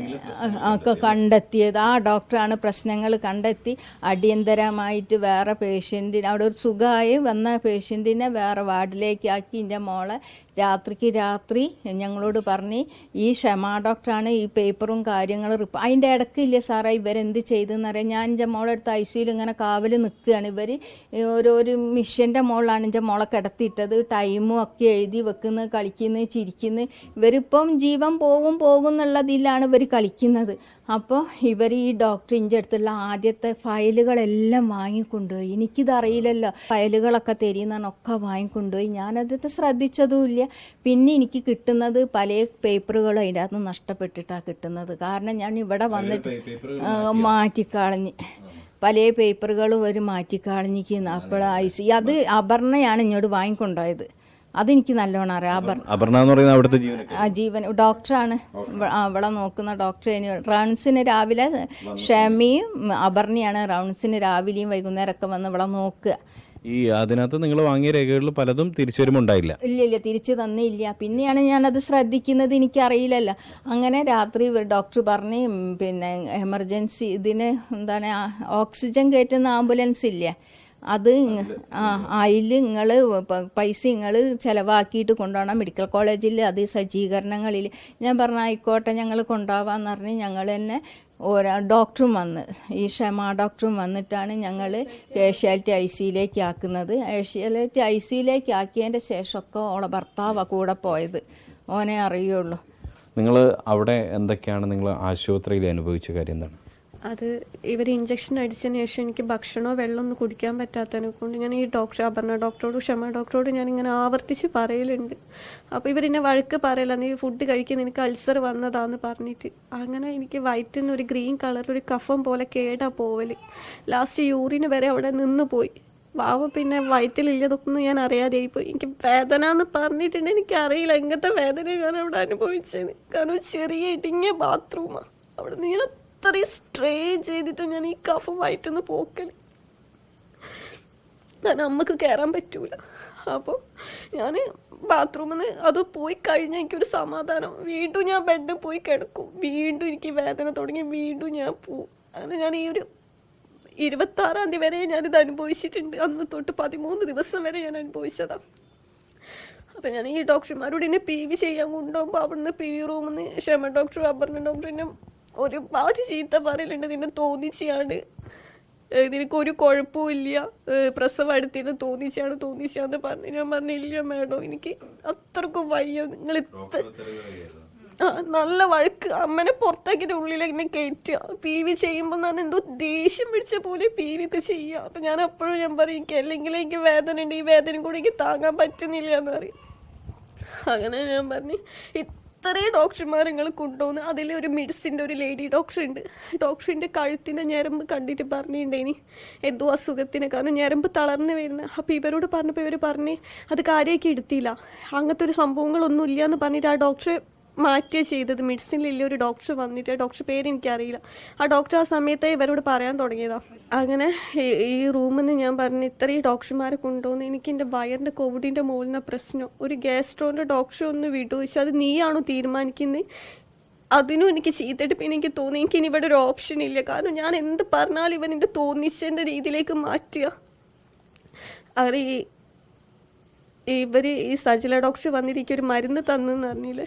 C: ഒക്കെ കണ്ടെത്തിയത്. ആ ഡോക്ടറാണ് പ്രശ്നങ്ങൾ കണ്ടെത്തി. അടിയന്തരമായിട്ട് വേറെ പേഷ്യന്റിന് അവിടെ ഒരു സുഖമായി വന്ന പേഷ്യന്റിനെ വേറെ വാർഡിലേക്ക് ആക്കി. എന്റെ മോളെ രാത്രിക്ക് രാത്രി ഞങ്ങളോട് പറഞ്ഞ് ഈ ക്ഷമ ഡോക്ടറാണ് ഈ പേപ്പറും കാര്യങ്ങളും റിപ്പ് അതിന്റെ ഇടയ്ക്കില്ല സാറേ ഇവരെന്ത് ചെയ്തെന്ന് അറിയാം ഞാൻ എന്റെ മോളെ അടുത്ത് ഐ സിയിൽ ഇങ്ങനെ കാവൽ നിൽക്കുകയാണ്. ഇവർ ഓരോ ഒരു മിഷ്യന്റെ മുകളിലാണ് എന്റെ മോളെ കിടത്തിയിട്ടത്. ടൈമും ഒക്കെ എഴുതി വെക്കുന്നത് കളിക്കുന്നത് ചിരിക്കുന്നത്. ഇവരിപ്പം ജീവൻ പോകും പോകും എന്നുള്ളതിലാണ് ഇവർ കളിക്കുന്നത്. അപ്പോൾ ഇവർ ഈ ഡോക്ടർ ഇന്റെ അടുത്തുള്ള ആദ്യത്തെ ഫയലുകളെല്ലാം വാങ്ങിക്കൊണ്ടുപോയി. എനിക്കിത് അറിയില്ലല്ലോ ഫയലുകളൊക്കെ തരുന്നതാണ് ഒക്കെ വാങ്ങിക്കൊണ്ടുപോയി. ഞാനത് ശ്രദ്ധിച്ചതുമില്ല. പിന്നെ എനിക്ക് കിട്ടുന്നത് പല പേപ്പറുകളും അതിന്റെ അകത്ത് നഷ്ടപ്പെട്ടിട്ടാണ് കിട്ടുന്നത്. കാരണം ഞാൻ ഇവിടെ വന്നിട്ട് മാറ്റിക്കളഞ്ഞ്. പല പേപ്പറുകളും ഒരു മാറ്റിക്കളഞ്ഞിരിക്കുന്നു. അപ്പോൾ ഐ സി അത് അപർണയാണ് ഇങ്ങോട്ട് വാങ്ങിക്കൊണ്ടുപോയത്. അതെനിക്ക് നല്ലോണം അറിയാം. അപർണ
B: എന്ന് പറയുന്ന അവിടുത്തെ
C: ആ ജീവൻ ഡോക്ടറാണ്. അവളെ നോക്കുന്ന ഡോക്ടർ റൗൺസിന് രാവിലെ ഷമിയും അപർണയാണ് റൗൺസിന് രാവിലെയും വൈകുന്നേരമൊക്കെ വന്ന് ഇവിടെ നോക്കുക.
B: ഈ അതിനകത്ത് നിങ്ങൾ വാങ്ങിയ രേഖകളിൽ പലതും തിരിച്ചു
C: ഇല്ല ഇല്ല തിരിച്ചു തന്നില്ല. പിന്നെയാണ് ഞാനത് ശ്രദ്ധിക്കുന്നത് എനിക്കറിയില്ലല്ലോ. അങ്ങനെ രാത്രി ഡോക്ടർ പറഞ്ഞ് പിന്നെ എമർജൻസി ഇതിന് എന്താണ് ഓക്സിജൻ കയറ്റുന്ന ആംബുലൻസ് ഇല്ലേ? അത് അതിൽ നിങ്ങൾ പൈസ നിങ്ങൾ ചിലവാക്കിയിട്ട് കൊണ്ടുപോകണം മെഡിക്കൽ കോളേജിൽ അത് സജ്ജീകരണങ്ങളിൽ ഞാൻ പറഞ്ഞ ആയിക്കോട്ടെ ഞങ്ങൾ കൊണ്ടുപോകാമെന്ന് പറഞ്ഞ് ഞങ്ങൾ തന്നെ ഓരോ ഡോക്ടറും വന്ന് ഈ ക്ഷമ ഡോക്ടറും വന്നിട്ടാണ് ഞങ്ങൾ ഏഷ്യാലിറ്റി ഐ സിയിലേക്ക് ആക്കുന്നത്. ഏഷ്യാലിറ്റി ഐ സിയിലേക്ക് ആക്കിയതിന്റെ ശേഷമൊക്കെ ഓളെ ഭർത്താവാണ് കൂടെ പോയത്. ഓനെ അറിയുള്ളൂ.
B: നിങ്ങൾ അവിടെ എന്തൊക്കെയാണ് നിങ്ങൾ ആശുപത്രിയിൽ അനുഭവിച്ച കാര്യം എന്താണ്?
A: അത് ഇവർ ഇഞ്ചക്ഷൻ അടിച്ചതിന് ശേഷം എനിക്ക് ഭക്ഷണമോ വെള്ളമൊന്നും കുടിക്കാൻ പറ്റാത്തതിനെ കൊണ്ട് ഞാൻ ഈ ഡോക്ടർ അപർണ ഡോക്ടറോട് ക്ഷമ ഡോക്ടറോട് ഞാൻ ഇങ്ങനെ ആവർത്തിച്ച് പറയലുണ്ട്. അപ്പോൾ ഇവരെന്നെ വഴക്ക് പറയില്ല നീ ഫുഡ് കഴിക്കുന്ന എനിക്ക് അൾസർ വന്നതാന്ന് പറഞ്ഞിട്ട്. അങ്ങനെ എനിക്ക് വയറ്റിൽ നിന്ന് ഒരു ഗ്രീൻ കളർ ഒരു കഫം പോലെ കേടാ പോവൽ ലാസ്റ്റ് യൂറിന് വരെ അവിടെ നിന്ന് പോയി. വാവ പിന്നെ വയറ്റിലില്ലതൊന്നും ഞാൻ അറിയാതെ പോയി. എനിക്ക് വേദന എന്ന് പറഞ്ഞിട്ടുണ്ട്. എനിക്കറിയില്ല എങ്ങനത്തെ വേദന ഞാൻ അവിടെ അനുഭവിച്ചത്. കാരണം ചെറിയ ഇടുങ്ങിയ ബാത്റൂമാണ് അവിടെ നിന്ന് ഞാൻ സ്ട്രെയിൻ സ്ട്രേ ചെയ്തിട്ട് ഞാൻ ഈ കഫ് വയറ്റുന്ന പോക്കൽ. കാരണം അമ്മയ്ക്ക് കയറാൻ പറ്റൂല. അപ്പോൾ ഞാൻ ബാത്റൂമിൽ നിന്ന് അത് പോയി കഴിഞ്ഞാൽ എനിക്കൊരു സമാധാനം. വീണ്ടും ഞാൻ ബെഡിൽ പോയി കിടക്കും. വീണ്ടും എനിക്ക് വേദന തുടങ്ങി വീണ്ടും ഞാൻ പോവും. അങ്ങനെ ഞാൻ ഈ ഒരു ഇരുപത്താറാം തീയതി വരെ ഞാനിത് അനുഭവിച്ചിട്ടുണ്ട്. അന്ന് തൊട്ട് പതിമൂന്ന് ദിവസം വരെ ഞാൻ അനുഭവിച്ചതാണ് അപ്പം ഞാൻ ഈ ഡോക്ടർമാരോട് എന്നെ പി വി ചെയ്യാൻ കൊണ്ടുപോകുമ്പോൾ അവിടുന്ന് പി വി റൂമിൽ നിന്ന് ക്ഷമ ഡോക്ടർ അപർണ ഡോക്ടറിനെ ഒരുപാട് ചീത്ത പറയലുണ്ട്. നിന്നെ തോന്നിച്ചാണ്. നിനക്ക് ഒരു കുഴപ്പമില്ല പ്രസവം അടുത്തിരുന്ന് തോന്നിച്ചാണ് തോന്നിച്ചാന്ന് പറഞ്ഞു. ഞാൻ പറഞ്ഞില്ല മേഡം എനിക്ക് അത്രക്കും വയ്യ. നിങ്ങൾ ഇത്ര നല്ല വഴക്ക്. അമ്മനെ പുറത്താക്കിയിട്ട് ഉള്ളിലേക്ക് എന്നെ കയറ്റുക. പി വി ചെയ്യുമ്പോൾ ഞാൻ എന്തോ ദേഷ്യം പിടിച്ച പോലെ പി വി ഒക്കെ ചെയ്യുക. അപ്പം ഞാൻ അപ്പോഴും ഞാൻ പറയും എനിക്ക് അല്ലെങ്കിൽ എനിക്ക് വേദന ഉണ്ട്. ഈ വേദന കൂടെ എനിക്ക് താങ്ങാൻ പറ്റുന്നില്ല എന്ന് പറയും. അങ്ങനെ ഞാൻ പറഞ്ഞു ഇത്രയും ഡോക്ടർമാർ നിങ്ങൾ കൊണ്ടുപോകുന്നു അതിൽ ഒരു മെഡിസിന്റെ ഒരു ലേഡി ഡോക്ടർ ഉണ്ട്. ഡോക്ടറിന്റെ കഴുത്തിന്റെ ഞരമ്പ് കണ്ടിട്ട് പറഞ്ഞിട്ടുണ്ടേനി. എന്തോ അസുഖത്തിന്. കാരണം ഞരമ്പ് തളർന്നു വരുന്നത് അപ്പോൾ ഇവരോട് പറഞ്ഞപ്പോൾ ഇവർ പറഞ്ഞ് അത് കാര്യമാക്കി എടുത്തില്ല. അങ്ങനത്തെ ഒരു സംഭവങ്ങളൊന്നും ഇല്ല എന്ന് പറഞ്ഞിട്ട് ആ ഡോക്ടറെ മാറ്റിയ ചെയ്തത്. മെഡിസിനിൽ ഒരു ഡോക്ടർ വന്നിട്ട്. ഡോക്ടർ പേര് എനിക്കറിയില്ല. ആ ഡോക്ടർ ആ സമയത്തെ ഇവരോട് പറയാൻ തുടങ്ങിയതാ. അങ്ങനെ ഈ- റൂമിൽ നിന്ന് ഞാൻ പറഞ്ഞു ഇത്രയും ഡോക്ടർമാരെ കൊണ്ടുപോകുന്നു എനിക്ക് എന്റെ വയറിന്റെ കോവിഡിന്റെ മുകളിൽ പ്രശ്നം. ഒരു ഗ്യാസ്ട്രോന്റെ ഡോക്ടറെ ഒന്ന് വിടു. പക്ഷെ അത് നീയാണോ തീരുമാനിക്കുന്നത് അതിനും എനിക്ക് ചീത്തയിട്ട് പിന്നെ എനിക്ക് തോന്നി. എനിക്ക് ഇനി ഇവിടെ ഒരു ഓപ്ഷൻ ഇല്ല. കാരണം ഞാൻ എന്ത് പറഞ്ഞാലും ഇവൻ എന്റെ തോന്നിച്ചതിന്റെ രീതിയിലേക്ക് മാറ്റുക. അവർ ഈ ഇവർ ഈ സജല ഡോക്ടർ വന്നിട്ട് എനിക്ക് ഒരു മരുന്ന് തന്നെന്ന് പറഞ്ഞില്ലേ?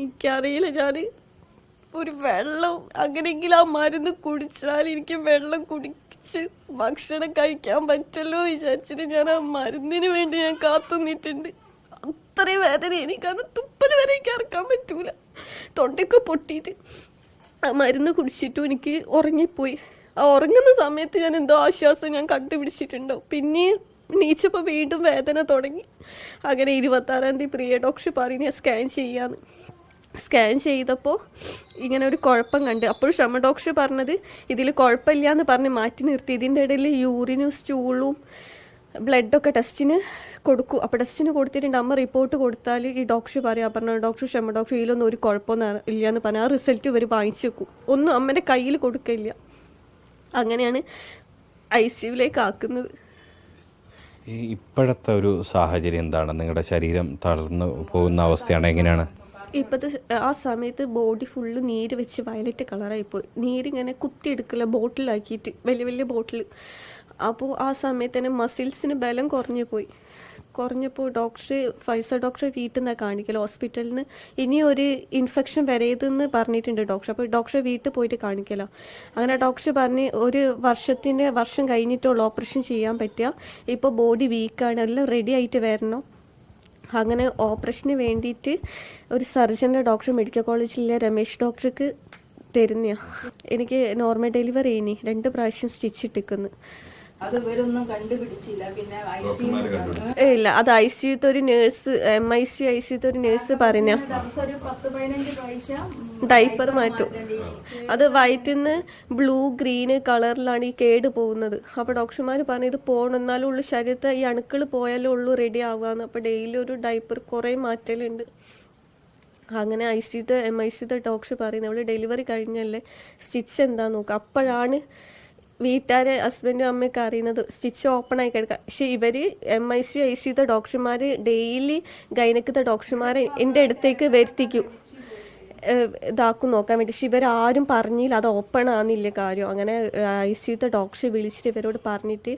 A: എനിക്കറിയില്ല. ഞാൻ ഒരു വെള്ളം അങ്ങനെയെങ്കിലും ആ മരുന്ന് കുടിച്ചാൽ എനിക്ക് വെള്ളം കുടിച്ച് ഭക്ഷണം കഴിക്കാൻ പറ്റല്ലോ വിചാരിച്ചിട്ട് ഞാൻ ആ മരുന്നിന് വേണ്ടി ഞാൻ കാത്തുനിന്നിട്ടുണ്ട്. അത്രയും വേദന എനിക്കന്ന് തുപ്പൽ വരെ എനിക്ക് ഇറക്കാൻ പറ്റൂല. തൊണ്ടയൊക്കെ പൊട്ടിയിട്ട് ആ മരുന്ന് കുടിച്ചിട്ടും എനിക്ക് ഉറങ്ങിപ്പോയി. ആ ഉറങ്ങുന്ന സമയത്ത് ഞാൻ എന്തോ ആശ്വാസം ഞാൻ കണ്ടുപിടിച്ചിട്ടുണ്ടോ പിന്നെയും നീച്ചപ്പോൾ വീണ്ടും വേദന തുടങ്ങി. അങ്ങനെ ഇരുപത്താറാം തീയതി പ്രിയ ഡോക്ടർ പറഞ്ഞ് സ്കാൻ ചെയ്യാന്ന്. സ്കാൻ ചെയ്തപ്പോൾ ഇങ്ങനെ ഒരു കുഴപ്പം കണ്ട്. അപ്പോൾ ക്ഷമ ഡോക്ടർ പറഞ്ഞത് ഇതിൽ കുഴപ്പമില്ല എന്ന് പറഞ്ഞ് മാറ്റി നിർത്തി. ഇതിന്റെ ഇടയിൽ യൂറിനും സ്റ്റൂളും ബ്ലഡൊക്കെ ടെസ്റ്റിന് കൊടുക്കും. അപ്പോൾ ടെസ്റ്റിന് കൊടുത്തിട്ടുണ്ട്. അമ്മ റിപ്പോർട്ട് കൊടുത്താൽ ഈ ഡോക്ടർ പറയാം പറഞ്ഞ ഡോക്ടർ ക്ഷമ ഡോക്ടർ ഇതിലൊന്നും ഒരു കുഴപ്പമൊന്നും ഇല്ല എന്ന് പറഞ്ഞാൽ ആ റിസൾട്ട് ഇവർ വാങ്ങിച്ചു വെക്കും. ഒന്നും അമ്മേന്റെ കയ്യിൽ കൊടുക്കില്ല അങ്ങനെയാണ് ഐ സിയുലേക്ക് ആക്കുന്നത്.
B: ഇപ്പോഴത്തെ ഒരു സാഹചര്യം എന്താണ്? നിങ്ങളുടെ ശരീരം തളർന്നു പോകുന്ന അവസ്ഥയാണ് എങ്ങനെയാണ്?
A: ഇപ്പോഴത്തെ ആ സമയത്ത് ബോഡി ഫുള്ള് നീര് വെച്ച് വയലറ്റ് കളറായി പോയി നീരിങ്ങനെ കുത്തിയെടുക്കില്ല ബോട്ടിലാക്കിയിട്ട് വലിയ വലിയ ബോട്ടിൽ അപ്പോൾ ആ സമയത്ത് തന്നെ മസിൽസിന് ബലം കുറഞ്ഞു പോയി കുറഞ്ഞപ്പോൾ ഡോക്ടർ ഫൈസ ഡോക്ടറെ വീട്ടിൽ നിന്നാണ് കാണിക്കൽ ഹോസ്പിറ്റലിൽ നിന്ന് ഇനി ഒരു ഇൻഫെക്ഷൻ വരരുതെന്ന് പറഞ്ഞിട്ടുണ്ട് ഡോക്ടർ അപ്പോൾ ഡോക്ടറെ വീട്ടിൽ പോയിട്ട് കാണിക്കല. അങ്ങനെ ഡോക്ടർ പറഞ്ഞ് ഒരു വർഷത്തിന്റെ വർഷം കഴിഞ്ഞിട്ടുള്ള ഓപ്പറേഷൻ ചെയ്യാൻ പറ്റുക ഇപ്പോൾ ബോഡി വീക്കാണ് എല്ലാം റെഡി ആയിട്ട് വരണം. അങ്ങനെ ഓപ്പറേഷന് വേണ്ടിയിട്ട് ഒരു സർജന്റെ ഡോക്ടർ മെഡിക്കൽ കോളേജിലെ രമേശ് ഡോക്ടർക്ക് തരുന്നതാണ് എനിക്ക് നോർമൽ ഡെലിവറി ഇനി രണ്ട് പ്രാവശ്യം സ്റ്റിച്ച് ഇട്ടിക്കുന്നു.
C: അത് ഇവരൊന്നും കണ്ടുപിടിച്ചില്ല. പിന്നെ ഐ സി
A: ഇല്ല അത് ഐ സിയുത്തെ ഒരു nurse M I C I സിയുത്തെ ഒരു നേഴ്സ് പറഞ്ഞ
C: ദിവസം ഒരു പത്ത് പതിനഞ്ച് പ്രാവശ്യം
A: ഡൈപ്പർ മാറ്റും. അത് വയറ്റിൽ നിന്ന് ബ്ലൂ ഗ്രീന് കളറിലാണ് ഈ കേട് പോകുന്നത്. അപ്പോൾ ഡോക്ടർമാർ പറഞ്ഞു ഇത് പോകണം എന്നാലും ഉള്ളു ശരീരത്തെ ഈ അണുക്കൾ പോയാലേ ഉള്ളു റെഡി ആവുകയെന്ന് അപ്പോൾ ഡെയിലി ഒരു ഡൈപ്പർ കുറേ മാറ്റലുണ്ട്. അങ്ങനെ ഐ സിത്തെ എം ഐ സിത്തെ ഡോക്ടർ പറയുന്നത് അവൾ ഡെലിവറി കഴിഞ്ഞല്ലേ? സ്റ്റിച്ച് എന്താ നോക്കുക അപ്പോഴാണ് വീട്ടുകാരെ ഹസ്ബൻഡും അമ്മയൊക്കെ അറിയുന്നത് സ്റ്റിച്ച് ഓപ്പൺ ആയി കിടക്കുക പക്ഷെ ഇവർ എം ഐ സി ഐ സിത്തെ ഡോക്ടർമാർ ഡെയിലി ഗൈനക്കത്തെ ഡോക്ടർമാരെ എന്റെ അടുത്തേക്ക് വരുത്തിക്കും. ഇതാക്കും നോക്കാൻ വേണ്ടി. പക്ഷെ ഇവരാരും പറഞ്ഞില്ല അത് ഓപ്പൺ ആകുന്നില്ല കാര്യം. അങ്ങനെ ഐ സിയുത്തെ ഡോക്ടറെ വിളിച്ചിട്ട് ഇവരോട് പറഞ്ഞിട്ട്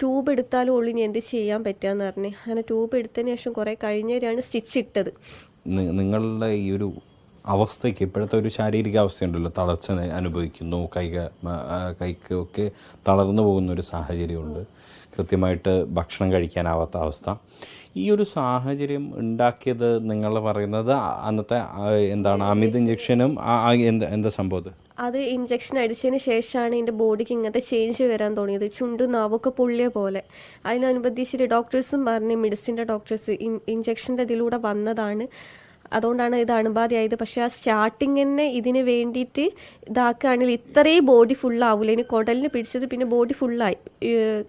A: ട്യൂബ് എടുത്താലും ഉള്ളി ഇനി എന്ത് ചെയ്യാൻ പറ്റുകയെന്ന് പറഞ്ഞ്. അങ്ങനെ ട്യൂബ് എടുത്തതിന് ശേഷം കുറേ കഴിഞ്ഞവരാണ് സ്റ്റിച്ച് ഇട്ടത്.
B: നിങ്ങളുടെ ഈ ഒരു അവസ്ഥയ്ക്ക് ഇപ്പോഴത്തെ ഒരു ശാരീരിക അവസ്ഥയുണ്ടല്ലോ. തളർച്ച അനുഭവിക്കുന്നു. കൈ കൈക്ക് ഒക്കെ തളർന്നു പോകുന്ന ഒരു സാഹചര്യമുണ്ട്. കൃത്യമായിട്ട് ഭക്ഷണം കഴിക്കാനാവാത്ത അവസ്ഥ. ഈ ഒരു സാഹചര്യം ഉണ്ടാക്കിയത് നിങ്ങൾ പറയുന്നത് അന്നത്തെ എന്താണ് അമിത് ഇഞ്ചക്ഷനും എന്താ എന്താ സംഭവം
A: അത്? ഇഞ്ചക്ഷൻ അടിച്ചതിന് ശേഷമാണ് എന്റെ ബോഡിക്ക് ഇങ്ങനത്തെ ചേഞ്ച് വരാൻ തുടങ്ങിയത്. ചുണ്ടും നാവൊക്കെ പൊള്ളിയ പോലെ. അതിനനുബന്ധിച്ചിട്ട് ഡോക്ടേഴ്സും പറഞ്ഞ് മെഡിസിന്റെ ഡോക്ടേഴ്സ് ഇഞ്ചക്ഷന്റെ ഇതിലൂടെ വന്നതാണ്. അതുകൊണ്ടാണ് ഇത് അണുബാധയായത്. പക്ഷേ ആ സ്റ്റാർട്ടിങ് തന്നെ ഇതിന് വേണ്ടിയിട്ട് ഇതാക്കുകയാണെങ്കിൽ ഇത്രയും ബോഡി ഫുള്ളാവില്ല ഇനി കുടലിന് പിടിച്ചത് പിന്നെ ബോഡി ഫുള്ളായി.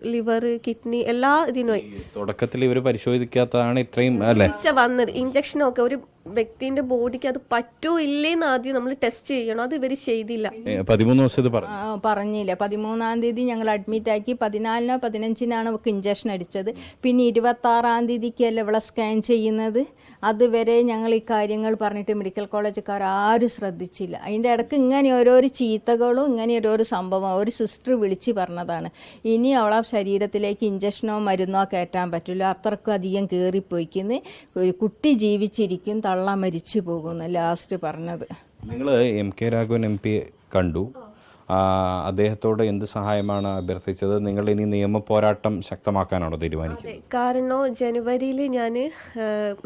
A: ലിവർ കിഡ്നി എല്ലാ ഇതിനുമായി.
B: തുടക്കത്തിൽ ഇവർ പരിശോധിക്കാത്തതാണ് ഇത്രയും അല്ലേ?
A: വന്നത്. ഇഞ്ചക്ഷനൊക്കെ ഒരു വ്യക്തിന്റെ ബോഡിക്ക് അത് പറ്റൂ ഇല്ലേന്ന് ആദ്യം നമ്മൾ ടെസ്റ്റ് ചെയ്യണം. അത് ഇവർ ചെയ്തില്ല.
B: പതിമൂന്ന് ദിവസം ഇത് പറഞ്ഞു.
C: ആ, പറഞ്ഞില്ല. പതിമൂന്നാം തീയതി ഞങ്ങൾ അഡ്മിറ്റ് ആക്കി. പതിനാലിനോ പതിനഞ്ചിനാണ് അവർക്ക് ഇഞ്ചക്ഷൻ അടിച്ചത്. പിന്നെ ഇരുപത്തി ആറാം തീയതിക്കല്ലേ ഇവിടെ സ്കാൻ ചെയ്യുന്നത്? അതുവരെ ഞങ്ങൾ ഈ കാര്യങ്ങൾ പറഞ്ഞിട്ട് മെഡിക്കൽ കോളേജുകാർ ആരും ശ്രദ്ധിച്ചില്ല. അതിന്റെ ഇടയ്ക്ക് ഇങ്ങനെ ഓരോരോ ചീത്തകളും ഇങ്ങനെ ഓരോരോ സംഭവം ഒരു സിസ്റ്റർ വിളിച്ച് പറഞ്ഞതാണ്. ഇനി അവളെ ശരീരത്തിലേക്ക് ഇഞ്ചക്ഷനോ മരുന്നോ കയറ്റാൻ പറ്റില്ല. അത്രക്കും അധികം കയറിപ്പോയിക്കുന്ന് ഒരു കുട്ടി ജീവിച്ചിരിക്കും തള്ള മരിച്ചു പോകുന്നു ലാസ്റ്റ് പറഞ്ഞത്.
B: നിങ്ങൾ M K Raghavan M P കണ്ടു. അദ്ദേഹത്തോട് എന്ത് സഹായമാണ് അഭ്യർത്ഥിച്ചത്? നിങ്ങൾ ഇനി നിയമ പോരാട്ടം ശക്തമാക്കാനാണോ തീരുമാനിക്കുന്നത്?
A: കാരണം ജനുവരിയിൽ ഞാൻ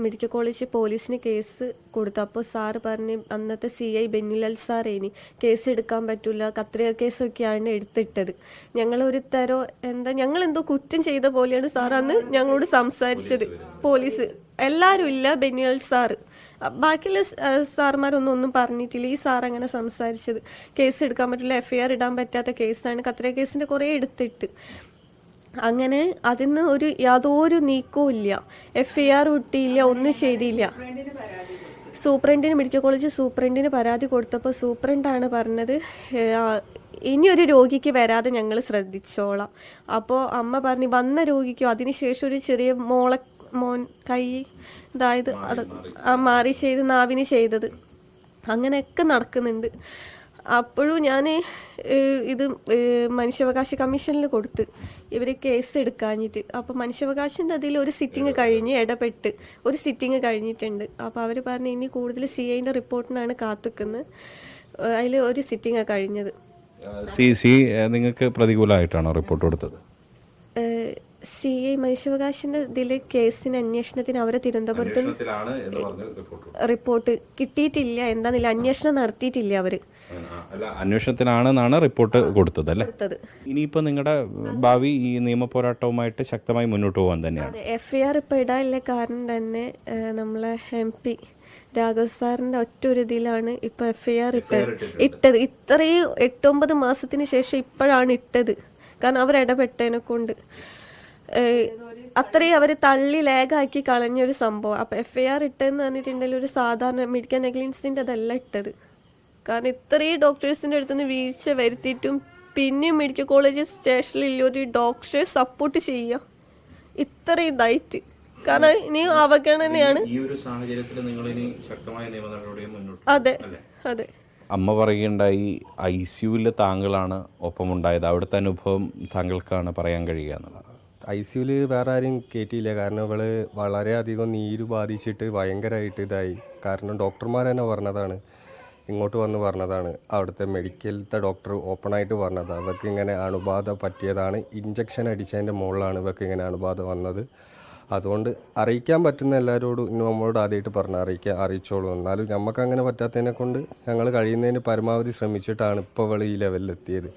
A: മെഡിക്കൽ കോളേജ് പോലീസിന് കേസ് കൊടുത്തു. അപ്പോൾ സാറ് പറഞ്ഞ് അന്നത്തെ സി ഐ ബെന്നിലാൽ സാർ ഇനി കേസ് എടുക്കാൻ പറ്റില്ല കത്രിക കേസൊക്കെയാണ് എടുത്തിട്ടത്. ഞങ്ങൾ ഒരു തരോ എന്താ ഞങ്ങൾ എന്തോ കുറ്റം ചെയ്ത പോലെയാണ് സാർ അന്ന് ഞങ്ങളോട് സംസാരിച്ചത്. പോലീസ്. എല്ലാവരും ഇല്ല ബെന്നിലാൽ സാറ്. ബാക്കിയുള്ള സാർമാരൊന്നും ഒന്നും പറഞ്ഞിട്ടില്ല. ഈ സാർ അങ്ങനെ സംസാരിച്ചത്. കേസ് എടുക്കാൻ പറ്റില്ല. എഫ്ഐആർ ഇടാൻ പറ്റാത്ത കേസാണ്. കത്രിക കേസിന്റെ കുറേ എടുത്തിട്ട്. അങ്ങനെ അതിന്ന് ഒരു യാതൊരു നീക്കവും ഇല്ല. എഫ് ഐ ആർ ഒന്നും ചെയ്തില്ല. സൂപ്രണ്ടിന് മെഡിക്കൽ കോളേജ് സൂപ്രണ്ടിന് പരാതി കൊടുത്തപ്പോൾ സൂപ്രണ്ടാണ് പറഞ്ഞത് ഇനിയൊരു രോഗിക്ക് വരാതെ ഞങ്ങൾ ശ്രദ്ധിച്ചോളാം. അപ്പോൾ അമ്മ പറഞ്ഞു വന്ന രോഗിക്കോ? അതിനുശേഷം ഒരു ചെറിയ മോളെ മോൻ കൈ ഇതായത് അത് ആ മാറി ചെയ്ത് നാവിന് ചെയ്തത്. അങ്ങനെയൊക്കെ നടക്കുന്നുണ്ട്. അപ്പോഴും ഞാൻ ഇത് മനുഷ്യാവകാശ കമ്മീഷനിൽ കൊടുത്ത് ഇവർ കേസ് എടുക്കാഞ്ഞിട്ട്. അപ്പോൾ മനുഷ്യാവകാശന്റെ അതിൽ ഒരു സിറ്റിംഗ് കഴിഞ്ഞ് ഇടപെട്ട്. ഒരു സിറ്റിംഗ് കഴിഞ്ഞിട്ടുണ്ട്. അപ്പോൾ അവർ പറഞ്ഞു ഇനി കൂടുതൽ സി ഐന്റെ റിപ്പോർട്ടിനാണ് കാത്തുക്കുന്നത്. അതിൽ ഒരു സിറ്റിംഗ് കഴിഞ്ഞത്.
B: സി സി നിങ്ങൾക്ക് പ്രതികൂലമായിട്ടാണോ റിപ്പോർട്ട് കൊടുത്തത്?
A: സി ഐ മനുഷ്യാവകാശിന്റെ ഇതിൽ കേസിന് അന്വേഷണത്തിന് അവരെ തിരുവനന്തപുരത്ത് റിപ്പോർട്ട് കിട്ടിയിട്ടില്ല. എന്താന്നില്ല അന്വേഷണം നടത്തിയിട്ടില്ല അവർ.
B: അല്ല അന്വേഷണത്തിനാണെന്നാണ് റിപ്പോർട്ട് കൊടുത്തത്. അല്ലേ
A: ഇനിയിപ്പോ
B: ഇനിയിപ്പോൾ നിങ്ങളുടെ ഭാവി ഈ നിയമ പോരാട്ടവുമായിട്ട് ശക്തമായി മുന്നോട്ട് പോകാൻ തന്നെയാണ്.
A: എഫ് ഐ ആർ ഇപ്പോൾ ഇടാനുള്ള കാരണം തന്നെ നമ്മളെ എം പി രാഘവ് സാറിന്റെ ഒറ്റ ഒരു ഇതിലാണ് ഇപ്പൊ എഫ് ഐ ആർ ഇട്ടത്. ഇട്ടത്. ഇത്രയും എട്ടൊമ്പത് മാസത്തിന് ശേഷം ഇപ്പോഴാണ് ഇട്ടത്. കാരണം അവർ ഇടപെട്ടതിനെ കൊണ്ട്. അത്രയും അവർ തള്ളി ലേഖാക്കി കളഞ്ഞൊരു സംഭവം. അപ്പൊ എഫ് ഐ ആർ ഇട്ടെന്ന് പറഞ്ഞിട്ടുണ്ടെങ്കിൽ ഒരു സാധാരണ മെഡിക്കൽ നെഗ്ലിൻസിന്റെ അതല്ല ഇട്ടത്. കാരണം ഇത്രയും ഡോക്ടേഴ്സിന്റെ അടുത്തുനിന്ന് വീഴ്ച വരുത്തിയിട്ടും പിന്നെയും മെഡിക്കൽ കോളേജ് സ്റ്റേഷനിൽ ഒരു ഡോക്ടറെ സപ്പോർട്ട് ചെയ്യുക ഇത്രയും ഇതായിട്ട് കാരണം ഇനി അവഗണനയാണ്.
B: ഈ ഒരു സാഹചര്യത്തിൽ നിങ്ങൾ ഇനി ശക്തമായ നിയമ മുന്നോട്ട്
A: അതെ അതെ.
B: അമ്മ പറയുകയുണ്ടായി ഐ സിയുവിൽ താങ്കളാണ് ഒപ്പമുണ്ടായത്. അവിടുത്തെ അനുഭവം താങ്കൾക്കാണ് പറയാൻ കഴിയുക എന്നുള്ളത്.
D: ഐ സിയുൽ വേറെ ആരും കയറ്റിയില്ല കാരണം ഇവൾ വളരെയധികം നീര് ബാധിച്ചിട്ട് ഭയങ്കരമായിട്ട് ഇതായി. കാരണം ഡോക്ടർമാർ തന്നെ പറഞ്ഞതാണ്. ഇങ്ങോട്ട് വന്ന് പറഞ്ഞതാണ്. അവിടുത്തെ മെഡിക്കലത്തെ ഡോക്ടർ ഓപ്പൺ ആയിട്ട് പറഞ്ഞതാണ് ഇവർക്ക് ഇങ്ങനെ അണുബാധ പറ്റിയതാണ്. ഇഞ്ചക്ഷൻ അടിച്ചതിന്റെ മുകളിലാണ് ഇവർക്ക് ഇങ്ങനെ അണുബാധ വന്നത്. അതുകൊണ്ട് അറിയിക്കാൻ പറ്റുന്ന എല്ലാവരോടും നമ്മളോട് ആദ്യമായിട്ട് പറഞ്ഞു അറിയിക്കാൻ അറിയിച്ചോളൂ. എന്നാലും നമുക്ക് അങ്ങനെ പറ്റാത്തതിനെ കൊണ്ട് ഞങ്ങൾ കഴിയുന്നതിന് പരമാവധി ശ്രമിച്ചിട്ടാണ് ഇപ്പോൾ ഇവൾ ഈ ലെവലിലെത്തിയത്.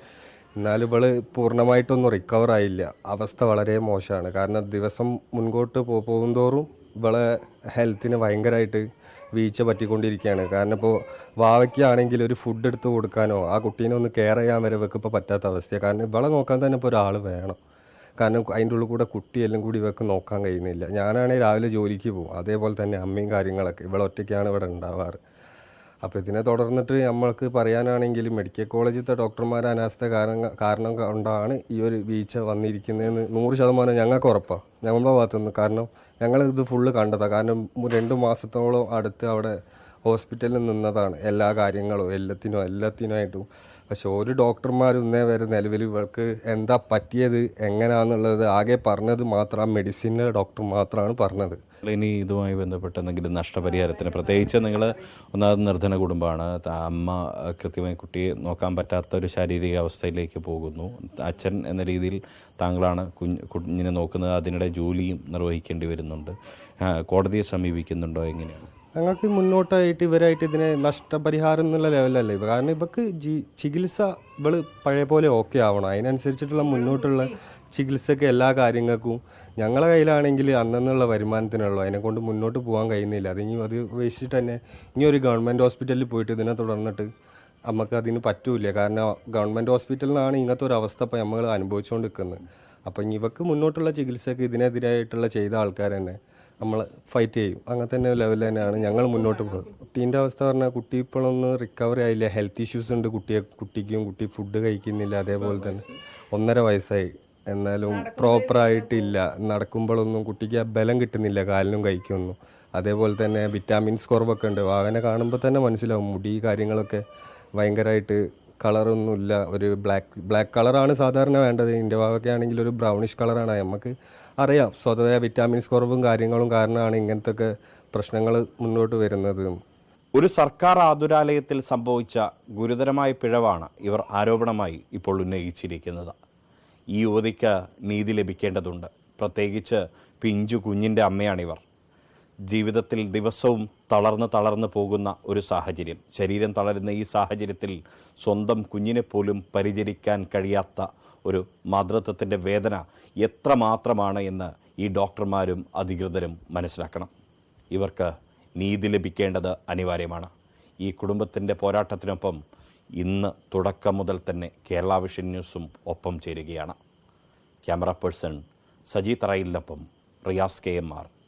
D: എന്നാലും ഇവൾ പൂർണമായിട്ടൊന്നും റിക്കവർ ആയില്ല. അവസ്ഥ വളരെ മോശമാണ്. കാരണം ദിവസം മുൻപോട്ട് പോ പോകുന്തോറും ഇവളെ ഹെൽത്തിന് ഭയങ്കരമായിട്ട് വീഴ്ച പറ്റിക്കൊണ്ടിരിക്കുകയാണ്. കാരണം ഇപ്പോൾ വാവയ്ക്കാണെങ്കിൽ ഒരു ഫുഡ് എടുത്ത് കൊടുക്കാനോ ആ കുട്ടീനെ ഒന്ന് കെയർ ചെയ്യാൻ വരെ വെക്കിപ്പോൾ പറ്റാത്ത അവസ്ഥയാണ് കാരണം ഇവളെ നോക്കാൻ തന്നെ ഇപ്പോൾ ഒരാൾ വേണം. കാരണം അതിന്റെ ഉള്ളിൽ കൂടെ കുട്ടിയെല്ലാം കൂടി ഇവർക്ക് നോക്കാൻ കഴിയുന്നില്ല. ഞാനാണെങ്കിൽ രാവിലെ ജോലിക്ക് പോകും. അതേപോലെ തന്നെ അമ്മയും കാര്യങ്ങളൊക്കെ. ഇവളൊറ്റയ്ക്കാണ് ഇവിടെ ഉണ്ടാവാറ്. അപ്പോൾ ഇതിനെ തുടർന്നിട്ട് നമ്മൾക്ക് പറയാനാണെങ്കിൽ മെഡിക്കൽ കോളേജിലത്തെ ഡോക്ടർമാരെ അനാസ്ഥ കാരണം കാരണം കൊണ്ടാണ് ഈ ഒരു വീഴ്ച വന്നിരിക്കുന്നതെന്ന് നൂറ് ശതമാനം ഞങ്ങൾക്ക് ഉറപ്പാണ് ഞങ്ങളുടെ ഭാഗത്തുനിന്ന്. കാരണം ഞങ്ങൾ ഇത് ഫുള്ള് കണ്ടതാണ് കാരണം രണ്ട് മാസത്തോളം അടുത്ത് അവിടെ ഹോസ്പിറ്റലിൽ നിന്നതാണ് എല്ലാ കാര്യങ്ങളും എല്ലാത്തിനും എല്ലാത്തിനായിട്ടും പക്ഷെ ഒരു ഡോക്ടർമാരൊന്നേ വരെ നിലവിൽ ഇവർക്ക് എന്താ പറ്റിയത് എങ്ങനെയാണെന്നുള്ളത് ആകെ പറഞ്ഞത് മാത്രം മെഡിസിന്റെ ഡോക്ടർ മാത്രമാണ് പറഞ്ഞത്.
B: ഇനി ഇതുമായി ബന്ധപ്പെട്ട് എന്തെങ്കിലും നഷ്ടപരിഹാരത്തിന് പ്രത്യേകിച്ച് നിങ്ങൾ ഒന്നാമത് നിർധന കുടുംബമാണ്. അമ്മ കൃത്യമായി കുട്ടിയെ നോക്കാൻ പറ്റാത്ത ഒരു ശാരീരിക അവസ്ഥയിലേക്ക് പോകുന്നു. അച്ഛൻ എന്ന രീതിയിൽ താങ്കളാണ് കുഞ്ഞ് കുഞ്ഞിനെ നോക്കുന്നത്. അതിനിടെ ജോലിയും നിർവഹിക്കേണ്ടി വരുന്നുണ്ട്. കോടതിയെ സമീപിക്കുന്നുണ്ടോ? എങ്ങനെയാണ്?
D: ഞങ്ങൾക്ക് മുന്നോട്ടായിട്ട് ഇവരായിട്ട് ഇതിനെ നഷ്ടപരിഹാരം എന്നുള്ള ലെവലല്ല ഇവ. കാരണം ഇവക്ക് ജി ചികിത്സ ഇവൾ പഴയ പോലെ ഓക്കെ ആവണം. അതിനനുസരിച്ചിട്ടുള്ള മുന്നോട്ടുള്ള ചികിത്സക്ക് എല്ലാ കാര്യങ്ങൾക്കും ഞങ്ങളെ കയ്യിലാണെങ്കിൽ അന്നുള്ള വരുമാനത്തിനുള്ളൂ. അതിനെ കൊണ്ട് മുന്നോട്ട് പോകാൻ കഴിയുന്നില്ല. അത് ഇനി അത് ഉപേക്ഷിച്ചിട്ട് തന്നെ ഇനി ഒരു ഗവൺമെന്റ് ഹോസ്പിറ്റലിൽ പോയിട്ട് ഇതിനെ തുടർന്നിട്ട് നമുക്ക് അതിന് പറ്റൂല കാരണം ഗവൺമെന്റ് ഹോസ്പിറ്റലിൽ നിന്നാണ് ഇങ്ങനത്തെ ഒരു അവസ്ഥ ഇപ്പോൾ നമ്മൾ അനുഭവിച്ചുകൊണ്ട് നിൽക്കുന്നത് അപ്പം ഇവക്ക് മുന്നോട്ടുള്ള ചികിത്സക്ക് ഇതിനെതിരായിട്ടുള്ള ചെയ്ത ആൾക്കാർ തന്നെ നമ്മൾ ഫൈറ്റ് ചെയ്യും. അങ്ങനെ തന്നെ ലെവൽ തന്നെയാണ് ഞങ്ങൾ മുന്നോട്ട് പോകുന്നത്. കുട്ടീന്റെ അവസ്ഥ പറഞ്ഞാൽ കുട്ടി ഇപ്പോഴൊന്നും റിക്കവറി ആയില്ല? ഹെൽത്ത് ഇഷ്യൂസ് ഉണ്ട് കുട്ടിയെ കുട്ടിക്കും കുട്ടി ഫുഡ് കഴിക്കുന്നില്ല അതേപോലെ തന്നെ. ഒന്നര വയസ്സായി. എന്നാലും പ്രോപ്പറായിട്ടില്ല നടക്കുമ്പോഴൊന്നും കുട്ടിക്ക് ആ ബലം കിട്ടുന്നില്ല കാലിനും കൈക്കൊന്നും. അതേപോലെ തന്നെ വിറ്റാമിൻസ് കുറവൊക്കെ ഉണ്ട്. അവനെ കാണുമ്പോൾ തന്നെ മനസ്സിലാവും. മുടി കാര്യങ്ങളൊക്കെ ഭയങ്കരമായിട്ട് കളറൊന്നുമില്ല. ഒരു ബ്ലാക്ക് ബ്ലാക്ക് കളറാണ് സാധാരണ വേണ്ടത്. ഇതിന്റെ ഭാഗമൊക്കെ ഒരു ബ്രൗണിഷ് കളറാണ്. നമുക്ക് അറിയാം സ്വതവേ വിറ്റാമിൻസ് കുറവും കാര്യങ്ങളും കാരണമാണ് ഇങ്ങനത്തെ പ്രശ്നങ്ങൾ മുന്നോട്ട് വരുന്നത്.
B: ഒരു സർക്കാർ ആതുരാലയത്തിൽ സംഭവിച്ച ഗുരുതരമായ പിഴവാണ് ഇവർ ആരോപണമായി ഇപ്പോൾ ഉന്നയിച്ചിരിക്കുന്നത്. ഈ യുവതിക്ക് നീതി ലഭിക്കേണ്ടതുണ്ട്. പ്രത്യേകിച്ച് പിഞ്ചു കുഞ്ഞിന്റെ അമ്മയാണിവർ. ജീവിതത്തിൽ ദിവസവും തളർന്ന് തളർന്ന് പോകുന്ന ഒരു സാഹചര്യം. ശരീരം തളരുന്ന ഈ സാഹചര്യത്തിൽ സ്വന്തം കുഞ്ഞിനെ പോലും പരിചരിക്കാൻ കഴിയാത്ത ഒരു മാതൃത്വത്തിന്റെ വേദന എത്രമാത്രമാണ് എന്ന് ഈ ഡോക്ടർമാരും അധികൃതരും മനസ്സിലാക്കണം. ഇവർക്ക് നീതി ലഭിക്കേണ്ടത് അനിവാര്യമാണ്. ഈ കുടുംബത്തിന്റെ പോരാട്ടത്തിനൊപ്പം ഇന്ന് തുടക്കം മുതൽ തന്നെ കേരള വിഷൻ ന്യൂസും ഒപ്പം ചേരുകയാണ്. Camera person Saji തറയിലിനൊപ്പം Riyas K M R.